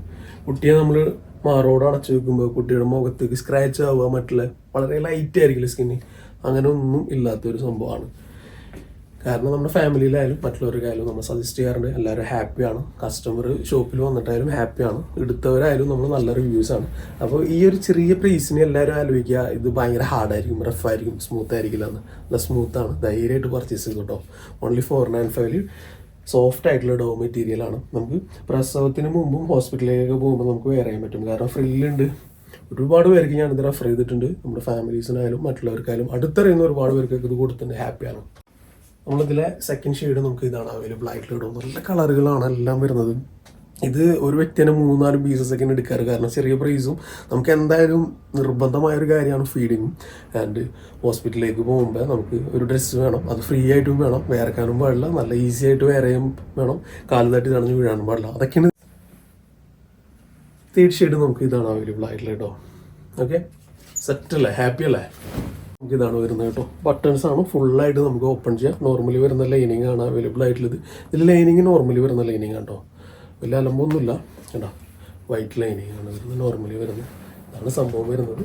Speaker 1: കുട്ടിയെ നമ്മൾ മാറോട് അടച്ചു വെക്കുമ്പോൾ കുട്ടിയുടെ മുഖത്തേക്ക് സ്ക്രാച്ച് ആവുക മറ്റുള്ള വളരെ ലൈറ്റ് ആയിരിക്കില്ല സ്കിന്ന് അങ്ങനെ ഒന്നും ഇല്ലാത്തൊരു സംഭവമാണ്. കാരണം നമ്മുടെ ഫാമിലിയിലായാലും മറ്റുള്ളവർക്കായാലും നമ്മൾ സജസ്റ്റ് ചെയ്യാറുണ്ട് എല്ലാവരും ഹാപ്പിയാണ് കസ്റ്റമർ ഷോപ്പിൽ വന്നിട്ടായാലും ഹാപ്പിയാണ് എടുത്തവരായാലും നമ്മൾ നല്ല റിവ്യൂസ് ആണ്. അപ്പോൾ ഈ ഒരു ചെറിയ പ്രൈസിന് എല്ലാവരും ആലോചിക്കുക ഇത് ഭയങ്കര ഹാർഡായിരിക്കും റഫായിരിക്കും സ്മൂത്ത് ആയിരിക്കില്ല എന്ന്. നല്ല സ്മൂത്താണ് ധൈര്യമായിട്ട് പർച്ചേസ് ചെയ്തു കേട്ടോ. ഓൺലി ഫോർ നയൻ ഫൈവിൽ സോഫ്റ്റ് ആയിട്ടുള്ള ഡോ മെറ്റീരിയലാണ് നമുക്ക് പ്രസവത്തിന് മുമ്പും ഹോസ്പിറ്റലിലേക്ക് പോകുമ്പോൾ നമുക്ക് വേറെ ചെയ്യാൻ പറ്റും. കാരണം ഫ്രില്ലുണ്ട് ഒരുപാട് പേർക്ക് ഞാൻ ഇത് റെഫർ ചെയ്തിട്ടുണ്ട്. നമ്മുടെ ഫാമിലീസിനായാലും മറ്റുള്ളവർക്കായാലും അടുത്തറിയുന്ന ഒരുപാട് പേർക്കൊക്കെ ഇത് കൊടുത്തിട്ടുണ്ട് ഹാപ്പിയാണ് നമ്മളിതിലെ സെക്കൻഡ് ഷെയ്ഡ് നമുക്ക് ഇതാണ് അവൈലബിൾ ആയിട്ടുള്ള ഇടും. നല്ല കളറുകളാണ് എല്ലാം വരുന്നത്. ഇത് ഒരു വ്യക്തി തന്നെ മൂന്നാൽ പീസസ് ഒക്കെ എടുക്കാറ്. കാരണം ചെറിയ പ്രൈസും നമുക്ക് എന്തായാലും നിർബന്ധമായ ഒരു കാര്യമാണ് ഫീഡിങ് ആൻഡ് ഹോസ്പിറ്റലിലേക്ക് പോകുമ്പോൾ നമുക്ക് ഒരു ഡ്രസ്സ് വേണം. അത് ഫ്രീ ആയിട്ടും വേണം. വേർക്കാനും പാടില്ല. നല്ല ഈസി ആയിട്ട് വേറെയും വേണം. കാൽ തട്ടി തടഞ്ഞ് വീഴാനും പാടില്ല. അതൊക്കെയാണ് തീർച്ചയായിട്ടും നമുക്ക് ഇതാണ് അവൈലബിൾ ആയിട്ടുള്ളത് കേട്ടോ. ഓക്കെ സെറ്റ് അല്ലേ? ഹാപ്പി അല്ലേ? നമുക്ക് ഇതാണ് വരുന്നത് കേട്ടോ. ബട്ടൺസ് ആണ്. ഫുള്ളായിട്ട് നമുക്ക് ഓപ്പൺ ചെയ്യാം. നോർമലി വരുന്ന ലൈനിങ് ആണ് അവൈലബിൾ ആയിട്ടുള്ളത്. ഇതിൽ ലൈനിങ് നോർമലി വരുന്ന ലൈനിങ് ആണ് കേട്ടോ. വലിയ അലമ്പൊന്നുമില്ല. കേട്ടോ വൈറ്റ് ലൈനിങ് ആണ് വരുന്നത് നോർമലി വരുന്നത്. ഇതാണ് സംഭവം വരുന്നത്.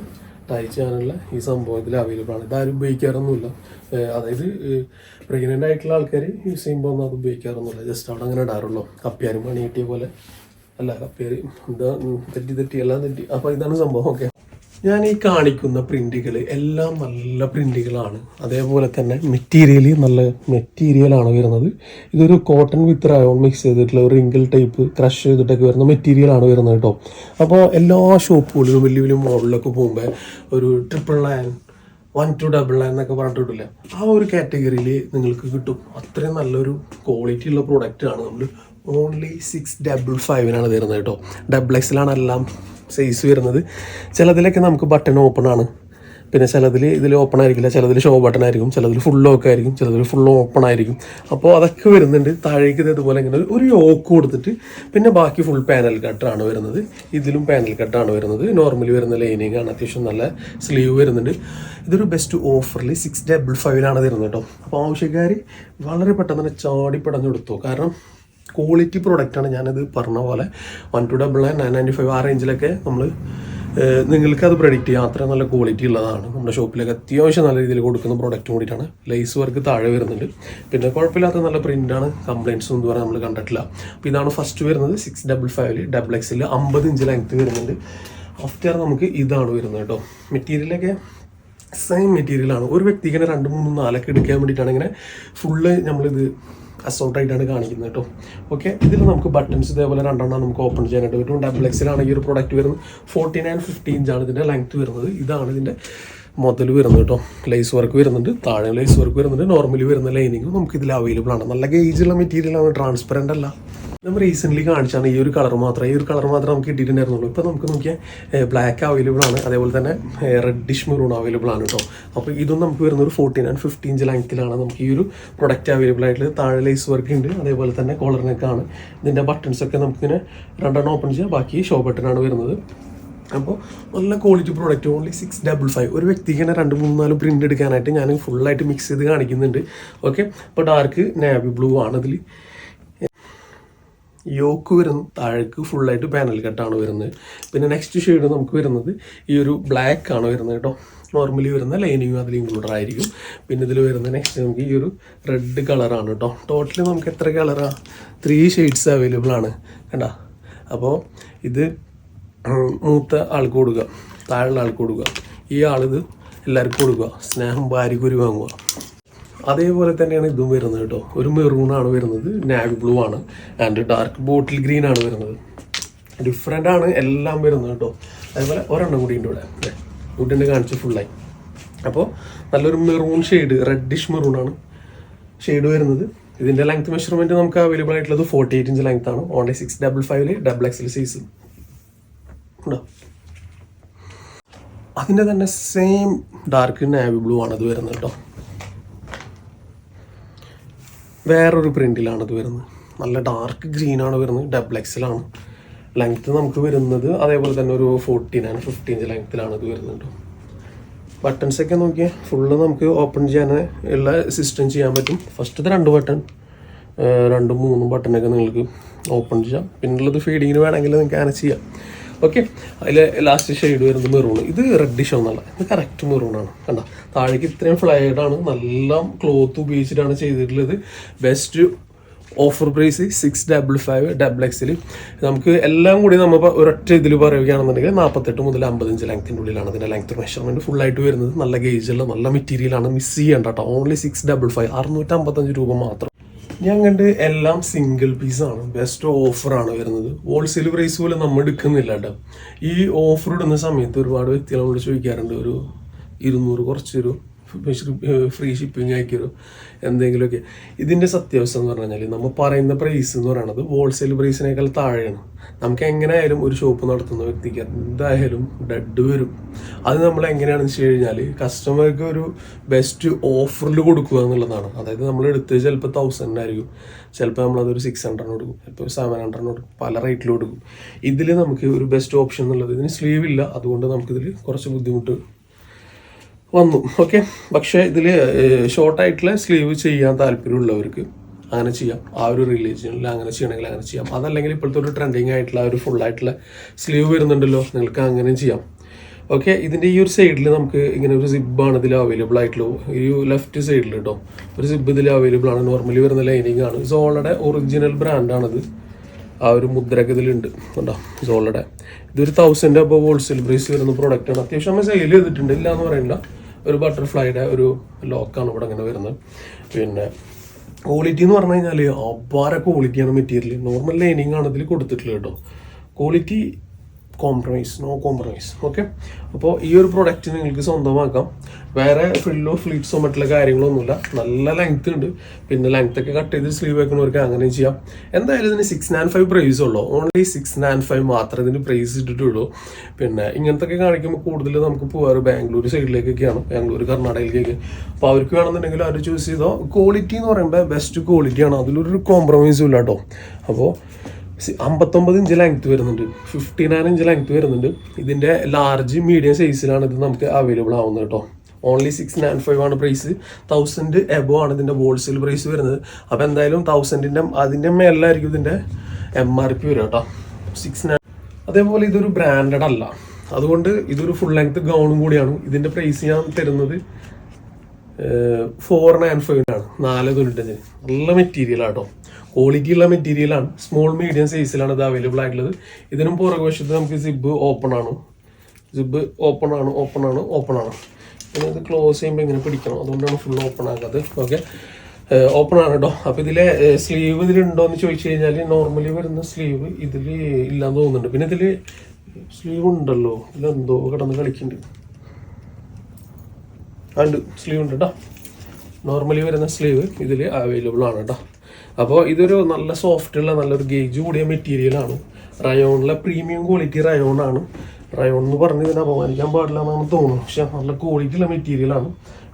Speaker 1: ടൈ ചെയ്യാനുള്ള ഈ സംഭവത്തിൽ അവൈലബിൾ ആണ്. ഇതാരും ഉപയോഗിക്കാറൊന്നുമില്ല. അതായത് പ്രഗ്നന്റ് ആയിട്ടുള്ള ആൾക്കാർ യൂസ് ചെയ്യുമ്പോൾ ഒന്നും അത് ഉപയോഗിക്കാറൊന്നുമില്ല. ജസ്റ്റ് അവിടെ അങ്ങനെ ഇടാറുള്ളൂ. കപ്പിയാനും പണി കിട്ടിയ പോലെ. അല്ല കപ്പിയാർ എന്താ തെറ്റി തെറ്റി എല്ലാം തെറ്റി. അപ്പോൾ ഇതാണ് സംഭവം. ഓക്കെ ഞാൻ ഈ കാണിക്കുന്ന പ്രിന്റുകൾ എല്ലാം നല്ല പ്രിന്റുകളാണ്. അതേപോലെ തന്നെ മെറ്റീരിയൽ നല്ല മെറ്റീരിയലാണ് വരുന്നത്. ഇതൊരു കോട്ടൺ വിത്ത് റയോൺ മിക്സ് ചെയ്തിട്ടുള്ള ഒരു റിങ്കിൾ ടൈപ്പ് ക്രഷ് ചെയ്തിട്ടൊക്കെ വരുന്ന മെറ്റീരിയലാണ് വരുന്നത് കേട്ടോ അപ്പോൾ എല്ലാ ഷോപ്പുകളിലും വലിയ വലിയ മോഡലൊക്കെ പോകുമ്പോൾ ഒരു triple nine one two double nine എന്നൊക്കെ പറഞ്ഞിട്ടില്ല ആ ഒരു കാറ്റഗറിയിൽ നിങ്ങൾക്ക് കിട്ടും. അത്രയും നല്ലൊരു ക്വാളിറ്റി ഉള്ള പ്രോഡക്റ്റ് ആണ്. നമ്മൾ ഓൺലി സിക്സ് ഡബിൾ ഫൈവിനാണ് തരുന്നത് കേട്ടോ ഡബിൾ എക്സിലാണ് എല്ലാം സൈസ് വരുന്നത്. ചിലതിലൊക്കെ നമുക്ക് ബട്ടൺ ഓപ്പൺ ആണ്. പിന്നെ ചിലതിൽ ഇതിൽ ഓപ്പൺ ആയിരിക്കില്ല. ചിലതിൽ ഷോ ബട്ടൺ ആയിരിക്കും. ചിലതിൽ ഫുൾ ലോക്ക് ആയിരിക്കും. ചിലതിൽ ഫുൾ ഓപ്പൺ ആയിരിക്കും. അപ്പോൾ അതൊക്കെ വരുന്നുണ്ട്. താഴേക്ക് ഇത് ഇതുപോലെ ഇങ്ങനെ ഒരു യോക്ക് കൊടുത്തിട്ട് പിന്നെ ബാക്കി ഫുൾ പാനൽ കട്ടാണ് വരുന്നത്. ഇതിലും പാനൽ കട്ടാണ് വരുന്നത്. നോർമലി വരുന്ന ലൈനിങ് ആണ്. അത്യാവശ്യം നല്ല സ്ലീവ് വരുന്നുണ്ട്. ഇതൊരു ബെസ്റ്റ് ഓഫറിൽ സിക്സ് ഡബിൾ ഫൈവിലാണ് തരുന്നത് കേട്ടോ. അപ്പോൾ ആവശ്യക്കാർ വളരെ പെട്ടെന്ന് തന്നെ ചാടി പടഞ്ഞെടുത്തു കാരണം ക്വാളിറ്റി പ്രോഡക്റ്റാണ് ഞാനത് പറഞ്ഞ പോലെ. One two double nine nine ninety five ആ റേഞ്ചിലൊക്കെ നമ്മൾ നിങ്ങൾക്ക് അത് പ്രൊഡക്റ്റ് ചെയ്യാം. അത്ര നല്ല ക്വാളിറ്റി ഉള്ളതാണ്. നമ്മുടെ ഷോപ്പിലൊക്കെ അത്യാവശ്യം നല്ല രീതിയിൽ കൊടുക്കുന്ന പ്രോഡക്റ്റ് കൂടിയിട്ടാണ്. ലേസ് വർക്ക് താഴെ വരുന്നുണ്ട്. പിന്നെ കുഴപ്പമില്ലാത്ത നല്ല പ്രിന്റാണ് കംപ്ലയിൻസ് ഒന്നും പറയാൻ നമ്മൾ കണ്ടിട്ടില്ല. അപ്പോൾ ഇതാണ് ഫസ്റ്റ് വരുന്നത്. സിക്സ് ഡബിൾ ഫൈവിൽ ഡബിൾ എക്സിൽ അമ്പത് ഇഞ്ച് ലെങ്ത് വരുന്നുണ്ട്. ആഫ്റ്റർ നമുക്ക് ഇതാണ് വരുന്നത് കേട്ടോ. മെറ്റീരിയലൊക്കെ സെയിം മെറ്റീരിയലാണ് ഒരു വ്യക്തിക്ക് തന്നെ രണ്ട് മൂന്ന് നാലൊക്കെ എടുക്കാൻ വേണ്ടിയിട്ടാണ് ഇങ്ങനെ ഫുള്ള് നമ്മളിത് അസോർട്ട് ആയിട്ടാണ് കാണിക്കുന്നത് കേട്ടോ. ഓക്കെ ഇതിൽ നമുക്ക് ബട്ടൺസ് ഇതേപോലെ രണ്ടെണ്ണം നമുക്ക് ഓപ്പൺ ചെയ്യാനായിട്ട് പറ്റും. ഡബിൾ എക്സിലാണ് ഈ ഒരു പ്രോഡക്റ്റ് വരുന്നത്. ഫോർട്ടി നയൻ ഫിഫ്റ്റി ഇഞ്ചാണ് ഇതിന്റെ ലെങ്ത് വരുന്നത്. ഇതാണ് ഇതിന്റെ മുതൽ വരുന്നത് കേട്ടോ. ലേസ് വർക്ക് വരുന്നുണ്ട്. താഴെ ലേസ് വർക്ക് വരുന്നുണ്ട്. നോർമലി വരുന്ന ലൈനിങ്ങും നമുക്ക് ഇതിൽ അവൈലബിൾ ആണ്. നല്ല ഗേജുള്ള മെറ്റീരിയലാണ് ട്രാൻസ്പെറന്റ് അല്ല. നമ്മൾ റീസെന്റ്ലി കാണിച്ചാണ് ഈ ഒരു കളർ മാത്രം. ഈ ഒരു കളർ മാത്രം നമുക്ക് കിട്ടിയിട്ടുണ്ടായിരുന്നുള്ളൂ. ഇപ്പോൾ നമുക്ക് നോക്കിയാൽ ബ്ലാക്ക് അവൈലബിൾ ആണ്. അതേപോലെ തന്നെ റെഡിഷ് മെറൂൺ അവൈലബിൾ ആണ് കേട്ടോ അപ്പോൾ ഇതും നമുക്ക് വരുന്ന ഒരു ഫോർട്ടീൻ ആൻഡ് ഫിഫ്റ്റീൻ ഇഞ്ച് ലെങ്ത്തിലാണ് നമുക്ക് ഈ ഒരു പ്രൊഡക്റ്റ് അവൈലബിൾ ആയിട്ടുള്ളത്. താഴെ ലൈസ് വർക്ക് ഉണ്ട്. അതേപോലെ തന്നെ കോളറിനൊക്കെ ആണ്. ഇതിന്റെ ബട്ടൺസ് ഒക്കെ നമുക്കിങ്ങനെ രണ്ടെണ്ണം ഓപ്പൺ ചെയ്യാം. ബാക്കി ഷോ ബട്ടണാണ് വരുന്നത്. അപ്പോൾ നല്ല quality product only six double five ഒരു വ്യക്തിക്ക് തന്നെ രണ്ട് മൂന്ന് നാല് പ്രിന്റ് എടുക്കാനായിട്ട് ഞാൻ ഫുള്ളായിട്ട് മിക്സ് ചെയ്ത് കാണിക്കുന്നുണ്ട്. ഓക്കെ അപ്പോൾ ഡാർക്ക് നാവി ബ്ലൂ ആണ് ഇതിൽ യോക്ക് വരുന്ന താഴേക്ക് ഫുള്ളായിട്ട് പാനൽ കട്ടാണ് വരുന്നത്. പിന്നെ നെക്സ്റ്റ് ഷെയ്ഡ് നമുക്ക് വരുന്നത് ഈ ഒരു ബ്ലാക്ക് ആണ് വരുന്നത് കേട്ടോ. നോർമലി വരുന്ന ലൈനിങ്ങും അതിൽ ഇൻക്ലൂഡർ ആയിരിക്കും. പിന്നെ ഇതിൽ വരുന്ന നെക്സ്റ്റ് നമുക്ക് ഈ ഒരു റെഡ് കളറാണ് കേട്ടോ. ടോട്ടലി നമുക്ക് എത്ര കളറാണ് ത്രീ ഷെയ്ഡ്സ് അവൈലബിൾ ആണ്. കണ്ട? അപ്പോൾ ഇത് മൂത്ത ആൾക്ക് കൊടുക്കുക താഴെയുള്ള ആൾക്ക് കൊടുക്കുക ഈ ആളിത് എല്ലാവർക്കും കൊടുക്കുക സ്നേഹം ഭാര്യയ്ക്ക് വാങ്ങുക. അതേപോലെ തന്നെയാണ് ഇതും വരുന്നത് കേട്ടോ. ഒരു മെറൂൺ ആണ് വരുന്നത് നാവി ബ്ലൂ ആണ് ആൻഡ് ഡാർക്ക് ബോട്ടിൽ ഗ്രീൻ ആണ് വരുന്നത്. ഡിഫറെന്റ് ആണ് എല്ലാം വരുന്നത് കേട്ടോ. അതേപോലെ ഒരെണ്ണം കൂടി ഉണ്ട് ഇവിടെ. വുഡിന്റെ കാണിച്ച് ഫുള്ളായി അപ്പോൾ നല്ലൊരു മെറൂൺ ഷെയ്ഡ് റെഡിഷ് മെറൂൺ ആണ് ഷെയ്ഡ് വരുന്നത്. ഇതിന്റെ ലെങ്ത് മെഷർമെന്റ് നമുക്ക് അവൈലബിൾ ആയിട്ടുള്ളത് ഫോർട്ടി എയ്റ്റ് ഇഞ്ച് ലെങ്ത് ആണ് ഓൺലി സിക്സ് ഡബിൾ ഫൈവിൽ ഡബിൾ എക്സൽ സൈസ് ഉണ്ടോ? അതിന്റെ തന്നെ സെയിം ഡാർക്ക് നാവി ബ്ലൂ ആണ് അത് വരുന്നത് കേട്ടോ. വേറൊരു പ്രിന്റിലാണ് ഇത് വരുന്നത്. നല്ല ഡാർക്ക് ഗ്രീൻ ആണ് വരുന്നത് ഡബിൾ എക്സിലാണ് ലെങ്ത് നമുക്ക് വരുന്നത് അതേപോലെ തന്നെ ഒരു ഫോർട്ടീൻ ആൻഡ് ഫിഫ്റ്റീൻ ലെങ്ത്തിലാണ് ഇത് വരുന്നത് കേട്ടോ ബട്ടൺസ് ഒക്കെ നോക്കിയാൽ ഫുള്ള് നമുക്ക് ഓപ്പൺ ചെയ്യാൻ ഉള്ള സിസ്റ്റം ചെയ്യാൻ പറ്റും. ഫസ്റ്റത്തെ രണ്ട് ബട്ടൺ രണ്ടും മൂന്നും ബട്ടണൊക്കെ നിങ്ങൾക്ക് ഓപ്പൺ ചെയ്യാം. പിന്നുള്ളത് ഫീഡിങ്ങിന് വേണമെങ്കിൽ നിങ്ങൾക്ക് അങ്ങനെ ചെയ്യാം. ഓക്കെ അതിൽ ലാസ്റ്റ് ഷെയ്ഡ് വരുന്നത് മെറൂൺ ഇത് റെഡിഷ് ഒന്നല്ല ഇത് കറക്റ്റ് മെറൂൺ ആണ്. കണ്ട? താഴേക്ക് ഇത്രയും ഫ്ലൈഡാണ് നല്ല ക്ലോത്ത് ഉപയോഗിച്ചിട്ടാണ് ചെയ്തിട്ടുള്ളത്. Best offer price six double five double എക്സിൽ നമുക്ക് എല്ലാം കൂടി നമ്മൾ ഒരൊറ്റ ഇതിൽ പറയുകയാണെന്നുണ്ടെങ്കിൽ നാൽപ്പത്തെട്ട് മുതൽ അമ്പത്തഞ്ച് ലെങ്ത്തിന്റെ ഉള്ളിലാണ്. അതിന്റെ ലെങ്ത് മെഷർമെന്റ് ഫുള്ളായിട്ട് വരുന്നത്. നല്ല ഗേജുള്ള നല്ല മെറ്റീരിയലാണ് മിസ് ചെയ്യേണ്ട കേട്ടോ ഓൺലി സിക്സ് ഡബിൾ ഫൈവ് അറുന്നൂറ്റമ്പത്തഞ്ച് രൂപ മാത്രം. ഞാൻ കണ്ട് എല്ലാം സിംഗിൾ പീസാണ് ബെസ്റ്റ് ഓഫറാണ് വരുന്നത്. ഹോൾസെയിൽ പ്രൈസ് പോലും നമ്മൾ എടുക്കുന്നില്ല കേട്ടോ ഈ ഓഫർ ഇടുന്ന സമയത്ത് ഒരുപാട് വ്യക്തികൾ വിളിച്ച് ചോദിക്കാറുണ്ട് ഒരു ഇരുന്നൂറ് കുറച്ചൊരു ഫ്രീ ഷിപ്പിംഗ് അയക്കരുത് എന്തെങ്കിലുമൊക്കെ. ഇതിന്റെ സത്യാവസ്ഥ എന്ന് പറഞ്ഞു കഴിഞ്ഞാൽ നമ്മൾ പറയുന്ന പ്രൈസ് എന്ന് പറയുന്നത് ഹോൾസെയിൽ പ്രൈസിനേക്കാൾ താഴെയാണ്. നമുക്ക് എങ്ങനെയായാലും ഒരു ഷോപ്പ് നടത്തുന്ന വ്യക്തിക്ക് എന്തായാലും ഡെഡ് വരും. അത് നമ്മൾ എങ്ങനെയാണെന്ന് വെച്ച് കഴിഞ്ഞാൽ കസ്റ്റമർക്ക് ഒരു ബെസ്റ്റ് ഓഫറിൽ കൊടുക്കുക എന്നുള്ളതാണ്. അതായത് നമ്മൾ എടുത്ത് ചിലപ്പോൾ തൗസൻഡ് ആയിരിക്കും. ചിലപ്പോൾ നമ്മളതൊരു സിക്സ് ഹൺഡ്രഡ് കൊടുക്കും. ചിലപ്പോൾ സെവൻ ഹൺഡ്രഡ് കൊടുക്കും. പല റേറ്റിൽ കൊടുക്കും. ഇതിൽ നമുക്ക് ഒരു ബെസ്റ്റ് ഓപ്ഷൻ എന്നുള്ളത് ഇതിന് സ്ലീവ് ഇല്ല. അതുകൊണ്ട് നമുക്കിതിൽ കുറച്ച് ബുദ്ധിമുട്ട് വന്നു. ഓക്കെ. പക്ഷേ ഇതിൽ ഷോർട്ടായിട്ടുള്ള സ്ലീവ് ചെയ്യാൻ താല്പര്യമുള്ളവർക്ക് അങ്ങനെ ചെയ്യാം. ആ ഒരു റിലീജിയനിൽ അങ്ങനെ ചെയ്യണമെങ്കിൽ അങ്ങനെ ചെയ്യാം. അതല്ലെങ്കിൽ ഇപ്പോഴത്തെ ഒരു ട്രെൻഡിങ് ആയിട്ടുള്ള ഒരു ഫുൾ ആയിട്ടുള്ള സ്ലീവ് വരുന്നുണ്ടല്ലോ. നിങ്ങൾക്ക് അങ്ങനെയും ചെയ്യാം. ഓക്കെ. ഇതിന്റെ ഈ ഒരു സൈഡിൽ നമുക്ക് ഇങ്ങനെ ഒരു സിബാണ് ഇതിൽ അവൈലബിൾ ആയിട്ടുള്ളൂ. ഈ ലെഫ്റ്റ് സൈഡിൽ കേട്ടോ ഒരു സിബ് ഇതിൽ അവൈലബിൾ ആണ്. നോർമലി വരുന്ന ലൈനിങ് ആണ്. സോളയുടെ ഒറിജിനൽ ബ്രാൻഡാണിത് ആ ഒരു മുദ്രയൊക്കെ ഇതിലുണ്ട്. കേട്ടോ സോളയുടെ ഇതൊരു തൗസൻഡ് അപ്പോൾ ഹോൾസെയിൽ പ്രൈസ് വരുന്ന പ്രോഡക്റ്റാണ് അത്യാവശ്യം നമ്മൾ സെയിൽ ചെയ്തിട്ടുണ്ട്. ഇല്ല എന്ന് പറയില്ല ഒരു ബട്ടർഫ്ലൈയുടെ ഒരു ലോക്കാണ് ഇവിടെ അങ്ങനെ വരുന്നത്. പിന്നെ ക്വാളിറ്റി എന്ന് പറഞ്ഞു കഴിഞ്ഞാൽ അപാര ക്വാളിറ്റിയാണ് മെറ്റീരിയൽ നോർമൽ ലൈനിങ് ആണ് ഇതിൽ കൊടുത്തിട്ടുള്ളത് കേട്ടോ. Quality compromise no compromise okay അപ്പോൾ ഈ ഒരു പ്രൊഡക്റ്റ് നിങ്ങൾക്ക് സ്വന്തമാക്കാം. വേറെ ഫ്രില്ലോ ഫ്ലീറ്റ്സോ മറ്റുള്ള കാര്യങ്ങളൊന്നുമില്ല. നല്ല ലെങ്ത് ഉണ്ട്. പിന്നെ ലെങ്ത് ഒക്കെ കട്ട് ചെയ്ത് സ്ലീവ് വെക്കുന്നവർക്ക് അങ്ങനെ ചെയ്യാം. എന്തായാലും ഇതിന് സിക്സ് നയൻ ഫൈവ് പ്രൈസ് ഉള്ളൂ. ഓൺലി സിക്സ് നയൻ ഫൈവ് മാത്രമേ ഇതിന് പ്രൈസ് ഇട്ടിട്ടുള്ളൂ. പിന്നെ ഇങ്ങനത്തെ ഒക്കെ കാണിക്കുമ്പോൾ കൂടുതൽ നമുക്ക് പോകാറ് ബാംഗ്ലൂർ സൈഡിലേക്കൊക്കെയാണ് ബാംഗ്ലൂർ കർണാടകയിലേക്ക്. അപ്പോൾ അവർക്ക് വേണമെന്നുണ്ടെങ്കിൽ അവർ ചൂസ് ചെയ്തോ. ക്വാളിറ്റി എന്ന് പറയുമ്പോൾ ബെസ്റ്റ് ക്വാളിറ്റിയാണ് അതിലൊരു കോംപ്രമൈസും ഇല്ല കേട്ടോ. അപ്പോൾ അമ്പത്തൊമ്പത് ഇഞ്ച് ലെങ്ത് വരുന്നുണ്ട്. ഫിഫ്റ്റി നയൻ ഇഞ്ച് ലെങ്ത് വരുന്നുണ്ട് ഇതിന്റെ ലാർജ് മീഡിയം സൈസിലാണ് ഇത് നമുക്ക് അവൈലബിൾ ആവുന്നത് കേട്ടോ. ഓൺലി സിക്സ് നയൻ ഫൈവ് ആണ് പ്രൈസ് തൗസൻഡ് എബോ ആണ് ഇതിന്റെ ഹോൾസെയിൽ പ്രൈസ് വരുന്നത്. അപ്പോൾ എന്തായാലും തൗസൻഡിന്റെ അതിന്റെ മേലായിരിക്കും ഇതിന്റെ എം ആർ പി വരും കേട്ടോ. സിക്സ് നയൻ അതേപോലെ ഇതൊരു ബ്രാൻഡഡ് അല്ല. അതുകൊണ്ട് ഇതൊരു ഫുൾ ലെങ്ത് ഗൗണും കൂടിയാണ്. ഇതിന്റെ പ്രൈസ് ഞാൻ തരുന്നത് ഫോർ നയൻ ഫൈവിനാണ് നാല് തൊണ്ണൂറ്റഞ്ച് നല്ല മെറ്റീരിയൽ ആട്ടോ ക്വാളിറ്റി ഉള്ള മെറ്റീരിയലാണ് സ്മോൾ മീഡിയം സൈസിലാണ് ഇത് അവൈലബിൾ ആയിട്ടുള്ളത്. ഇതിനും പുറകു വശത്ത് നമുക്ക് സിബ് ഓപ്പൺ ആണ്. സിബ് ഓപ്പൺ ആണ് ഓപ്പൺ ആണ് ഓപ്പൺ ആണ്. പിന്നെ ഇത് ക്ലോസ് ചെയ്യുമ്പോൾ ഇങ്ങനെ പിടിക്കണം. അതുകൊണ്ടാണ് ഫുൾ ഓപ്പൺ ആക്കാത്തത് ഓക്കെ ഓപ്പൺ ആണ് കേട്ടോ അപ്പോൾ ഇതിലെ സ്ലീവ് ഇതിലുണ്ടോ എന്ന് ചോദിച്ചു കഴിഞ്ഞാൽ നോർമലി വരുന്ന സ്ലീവ് ഇതിൽ ഇല്ലാന്ന് തോന്നുന്നുണ്ട്. പിന്നെ ഇതിൽ സ്ലീവ് ഉണ്ടല്ലോ. ഇതിലെന്തോ കിടന്ന് കളിക്കുന്നുണ്ട്. ഉണ്ട്. സ്ലീവ് ഉണ്ട് കേട്ടോ നോർമലി വരുന്ന സ്ലീവ് ഇതിൽ അവൈലബിൾ ആണ് കേട്ടോ അപ്പോൾ ഇതൊരു നല്ല സോഫ്റ്റ് ഉള്ള നല്ലൊരു ഗേജ് കൂടിയ മെറ്റീരിയലാണ് റയോണിലെ പ്രീമിയം ക്വാളിറ്റി റയോൺ ആണ്. റയോൺ എന്ന് പറഞ്ഞ് ഇതിനെ അപമാനിക്കാൻ പാടില്ല എന്നാണ് തോന്നുന്നത്. പക്ഷെ നല്ല ക്വാളിറ്റി ഉള്ള മെറ്റീരിയൽ ആണ്.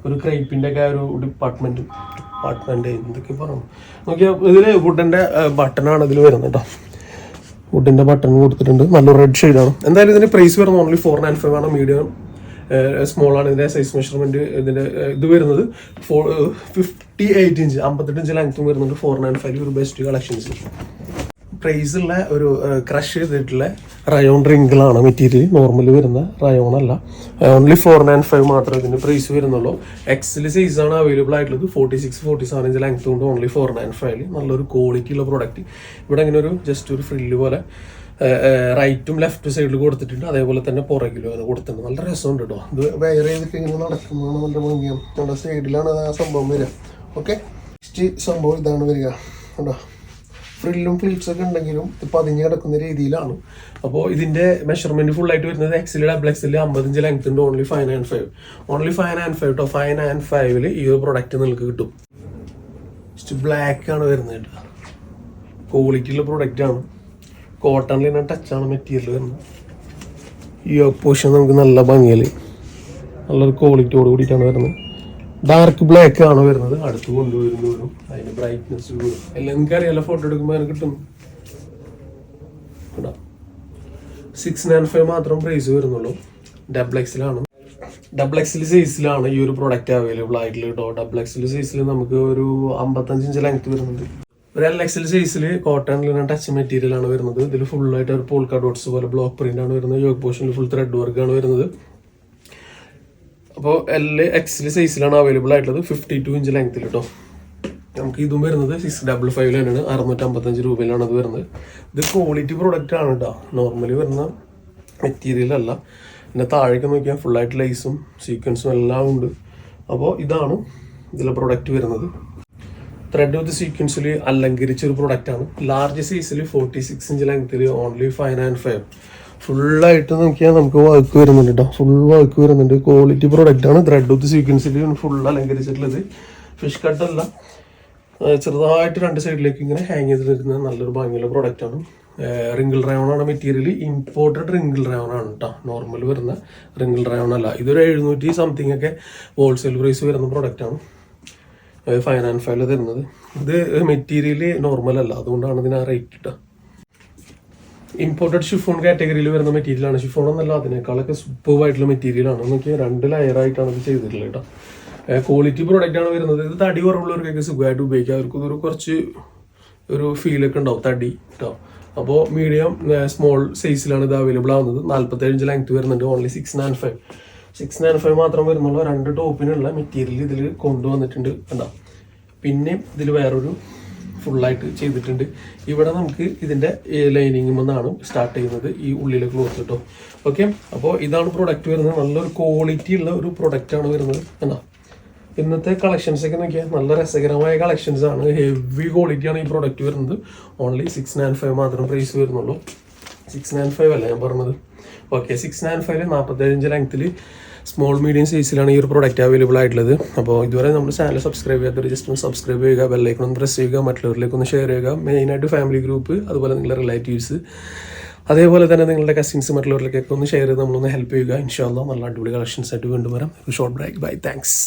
Speaker 1: ഒരു ക്രൈപ്പിന്റെ ഒക്കെ ഒരു ഡിപ്പാർട്ട്മെന്റ് ഡിപ്പാർട്ട്മെന്റ് എന്തൊക്കെ പറഞ്ഞു. നോക്കിയാൽ ഇതിൽ വുഡന്റെ ബട്ടണാണ് ഇതിൽ വരുന്നത് കേട്ടോ. വുഡിന്റെ ബട്ടൺ കൊടുത്തിട്ടുണ്ട്. നല്ല റെഡ് ഷെയ്ഡാണ് എന്തായാലും ഇതിന്റെ പ്രൈസ് വരുന്നത് ഓൺലി ഫോർ നയൻ ഫൈവ് ആണ്. മീഡിയം സ്മോൾ ആണ് ഇതിന്റെ സൈസ് മെഷർമെന്റ് ഇതിന്റെ ഇത് വരുന്നത് ഫോർ ഫിഫ്റ്റി എയ്റ്റ് ഇഞ്ച് അമ്പത്തെട്ട് ഇഞ്ച് ലെങ്ത്തും വരുന്നുണ്ട്. ഫോർ നയൻ ഫൈവ് ഒരു ബെസ്റ്റ് കളക്ഷൻസ് പ്രൈസ് ഉള്ള ഒരു ക്രഷ് ചെയ്തിട്ടുള്ള റയോൺ റിങ്കിളാണ് മെറ്റീരിയൽ നോർമൽ വരുന്ന റയോൺ അല്ല. ഓൺലി ഫോർ നയൻ ഫൈവ് മാത്രമേ ഇതിന് പ്രൈസ് വരുന്നുള്ളൂ. എക്സിൽ സൈസ് ആണ് അവൈലബിൾ ആയിട്ടുള്ളത്. Forty six forty seven inch length കൊണ്ട് ഓൺലി ഫോർ നയൻ ഫൈവ് നല്ലൊരു ക്വാളിറ്റി ഉള്ള പ്രോഡക്റ്റ് ഇവിടെ ഇങ്ങനെ ഒരു ജസ്റ്റ് ഒരു ഫ്രില്ല് പോലെ റൈറ്റും ലെഫ്റ്റ് സൈഡിൽ കൊടുത്തിട്ടുണ്ട്. അതേപോലെ തന്നെ പുറകിലും അങ്ങനെ കൊടുത്തിട്ടുണ്ട്. നല്ല രസമുണ്ട് കേട്ടോ ഇത് വയർ ചെയ്തിട്ട് ഇങ്ങനെ നടക്കുന്നതാണ് നല്ല നമ്മുടെ സൈഡിലാണ് ആ സംഭവം വരിക. ഓക്കെ നെക്സ്റ്റ് സംഭവം ഇതാണ് വരിക. കേട്ടോ ഫ്രില്ലും ഫ്ലിറ്റ്സ് ഒക്കെ ഉണ്ടെങ്കിലും ഇത് പതിഞ്ഞ് കിടക്കുന്ന രീതിയിലാണ്. അപ്പോൾ ഇതിന്റെ മെഷർമെന്റ് ഫുൾ ആയിട്ട് വരുന്നത് എക്സിൽ ഡബിൾ എക്സിൽ അമ്പത്തഞ്ച് ലെങ്ത് ഉണ്ട്. Only five and five only five and five കേട്ടോ ഫൈവ് ആൻഡ് ഫൈവിൽ ഈ ഒരു പ്രൊഡക്റ്റ് നിങ്ങൾക്ക് കിട്ടും. ബ്ലാക്ക് ആണ് വരുന്നത് കേട്ടോ. ക്വാളിറ്റിയുള്ള പ്രൊഡക്റ്റാണ് കോട്ടണിൽ തന്നെ ടച്ചാണ് മെറ്റീരിയൽ വരുന്നത് ഈ ഓപ്പോഷൻ നമുക്ക് നല്ല ഭംഗിയിൽ നല്ലൊരു ക്വാളിറ്റിയോട് കൂടിയിട്ടാണ് വരുന്നത്. ഡാർക്ക് ബ്ലാക്ക് ആണ് വരുന്നത്. അടുത്ത് കൊണ്ടുവരുന്നവരും അതിന്റെ ബ്രൈറ്റ്നെസ് കൂടും. എല്ലാം നിങ്ങൾക്ക് അറിയാലോ ഫോട്ടോ എടുക്കുമ്പോൾ അതിന് കിട്ടും. സിക്സ് നയൻ ഫൈവ് മാത്രം പ്രൈസ് വരുന്നുള്ളൂ. ഡബിൾ എക്സിലാണ് ഡബിൾ എക്സിൽ സൈസിലാണ് ഈ ഒരു പ്രൊഡക്റ്റ് അവൈലബിൾ ആയിട്ടുള്ളത് കേട്ടോ. ഡബിൾ എക്സിൽ സൈസിൽ നമുക്ക് ഒരു അമ്പത്തഞ്ച് ഇഞ്ച് ലെങ്ത് വരുന്നുണ്ട്. ഒരു എൽ എക്സിൽ സൈസിൽ കോട്ടണിൽ ടച്ച് മെറ്റീരിയൽ ആണ് വരുന്നത്. ഇതിൽ ഫുൾ ആയിട്ട് ഒരു പോൾക്ക ഡോട്ട്സ് പോലെ ബ്ലോക്ക് പ്രിന്റ് ആണ് വരുന്നത്. യോഗ പോർഷനിൽ ഫുൾ ത്രെഡ് വർക്ക് ആണ് വരുന്നത്. അപ്പോൾ എൽ എക്സിൽ സൈസിലാണ് അവൈലബിൾ ആയിട്ടുള്ളത് ഫിഫ്റ്റി ടു ഇഞ്ച് ലെങ്ത്തിൽ കേട്ടോ നമുക്ക് ഇതും വരുന്നത് സിക്സ് ഡബിൾ ഫൈവ് തന്നെയാണ്. അറുന്നൂറ്റി അമ്പത്തഞ്ച് രൂപയിലാണ് അത് വരുന്നത്. ഇത് ക്വാളിറ്റി പ്രൊഡക്റ്റ് ആണ് കേട്ടോ നോർമലി വരുന്ന മെറ്റീരിയൽ അല്ല. പിന്നെ താഴേക്ക് നോക്കിയാൽ ഫുള്ളായിട്ട് ലൈസും സീക്വൻസും എല്ലാം ഉണ്ട്. അപ്പോൾ ഇതാണ് ഇതിലെ പ്രൊഡക്റ്റ് വരുന്നത്. ത്രെഡ് വിത്ത് സീക്വൻസിൽ അലങ്കരിച്ച ഒരു പ്രൊഡക്റ്റ് ആണ്. ലാർജ് സൈസിൽ ഫോർട്ടി സിക്സ് ഇഞ്ച് ലെങ്ത്തിൽ ഓൺലി ഫൈവ് നയൻ ഫൈവ് ഫുള്ളായിട്ട് നോക്കിയാൽ നമുക്ക് വർക്ക് വരുന്നുണ്ട് കേട്ടോ ഫുൾ വർക്ക് വരുന്നുണ്ട്. ക്വാളിറ്റി പ്രൊഡക്റ്റ് ആണ്. ത്രെഡ് വിത്ത് സീക്വൻസിൽ ഫുൾ അലങ്കരിച്ചിട്ടുള്ളത്. ഫിഷ് കട്ടല്ല ചെറുതായിട്ട് രണ്ട് സൈഡിലേക്ക് ഇങ്ങനെ ഹാങ് ചെയ്ത് നിൽക്കുന്ന നല്ലൊരു ഭംഗിയുള്ള പ്രൊഡക്റ്റ് ആണ്. റിങ്കിൾ ആണ് മെറ്റീരിയൽ ഇമ്പോർട്ടഡ് റിങ്കിൾ ആണ് കേട്ടോ നോർമൽ വരുന്ന റിങ്കിൾ റയോൺ അല്ല. ഇതൊരു എഴുന്നൂറ്റി സംതിങ് ഒക്കെ ഹോൾസെയിൽ പ്രൈസ് വരുന്ന പ്രൊഡക്റ്റ് ആണ്. ഫൈൻ ആൻഡ് ഫൈവ് തരുന്നത്. ഇത് മെറ്റീരിയൽ നോർമൽ അല്ല. അതുകൊണ്ടാണ് ഇതിന് ആ റേറ്റ് ഇട്ട. ഇമ്പോർട്ടഡ് ഷിഫോൺ കാറ്റഗറിയിൽ വരുന്ന മെറ്റീരിയലാണ് ഷിഫോൺ എന്നല്ല അതിനേക്കാളൊക്കെ സൂപ്പർ ആയിട്ടുള്ള മെറ്റീരിയൽ ആണ്. നോക്കിയാൽ രണ്ട് ലെയർ ആയിട്ടാണ് ഇത് ചെയ്തിട്ടുള്ളത് കേട്ടോ. ക്വാളിറ്റി പ്രോഡക്റ്റ് ആണ് വരുന്നത്. ഇത് തടി കുറവുള്ളവർക്കൊക്കെ സുഖമായിട്ട് ഉപയോഗിക്കാം. അവർക്ക് ഒരു കുറച്ച് ഒരു ഫീലൊക്കെ ഉണ്ടാവും തടി കേട്ടോ അപ്പോൾ മീഡിയം സ്മോൾ സൈസിലാണ് ഇത് അവൈലബിൾ ആവുന്നത്. നാൽപ്പത്തേഴ് ഇഞ്ച് ലെങ്ത് വരുന്നുണ്ട്. Only six nine five six nine five മാത്രം വരുന്നുള്ളൂ. രണ്ട് ടോപ്പിനുള്ള മെറ്റീരിയൽ ഇതിൽ കൊണ്ടുവന്നിട്ടുണ്ട്. എന്താ പിന്നെ ഇതിൽ വേറൊരു ഫുള്ളായിട്ട് ചെയ്തിട്ടുണ്ട്. ഇവിടെ നമുക്ക് ഇതിന്റെ ലൈനിങ് എന്നാണ് സ്റ്റാർട്ട് ചെയ്യുന്നത് ഈ ഉള്ളിലെ ക്ലോത്ത് കേട്ടോ ഓക്കെ അപ്പോൾ ഇതാണ് പ്രൊഡക്റ്റ് വരുന്നത്. നല്ലൊരു ക്വാളിറ്റി ഉള്ള ഒരു പ്രൊഡക്റ്റാണ് വരുന്നത്. കണ്ടോ? ഇന്നത്തെ കളക്ഷൻസ് ഒക്കെ നോക്കിയാൽ നല്ല രസകരമായ കളക്ഷൻസ് ആണ്. ഹെവി ക്വാളിറ്റിയാണ് ഈ പ്രൊഡക്റ്റ് വരുന്നത്. ഓൺലി സിക്സ് നയൻ ഫൈവ് മാത്രം പ്രൈസ് വരുന്നുള്ളൂ. സിക്സ് നയൻ ഫൈവ് അല്ല ഞാൻ പറഞ്ഞത്? ഓക്കെ സിക്സ് നയൻ ഫൈവ് നാൽപ്പത്തേഴ് ഇഞ്ച് ലെങ്ത്തിൽ സ്മോൾ മീഡിയം സൈസിലാണ് ഈ ഒരു പ്രോഡക്റ്റ് അവൈലബിൾ ആയിട്ടുള്ളത്. അപ്പോൾ ഇതുവരെ നമ്മൾ ചാനൽ സബ്സ്ക്രൈബ് ചെയ്യാത്തവർ ജസ്റ്റ് ഒന്ന് സബ്സ്ക്രൈബ് ചെയ്യുക ബെല്ലൈക്കൺ ഒന്ന് പ്രസ് ചെയ്യുക മറ്റുള്ളവരിലേക്ക് ഒന്ന് ഷെയർ ചെയ്യുക. മെയിനായിട്ട് ഫാമിലി ഗ്രൂപ്പ് അതുപോലെ നിങ്ങളുടെ റിലേറ്റീവ്സ് അതേപോലെ തന്നെ നിങ്ങളുടെ കസിൻസ് മറ്റുള്ളവരിലേക്കൊക്കെ ഒന്ന് ഷെയർ ചെയ്ത് നമ്മളൊന്ന് ഹെൽപ്പ് ചെയ്യുക. ഇൻഷാല്ല നല്ല അടിപൊളി കളക്ഷൻസ് ആയിട്ട് വീണ്ടും വരാം. ഒരു ഷോർട്ട് ബ്രേക്ക് ബൈ താങ്ക്സ്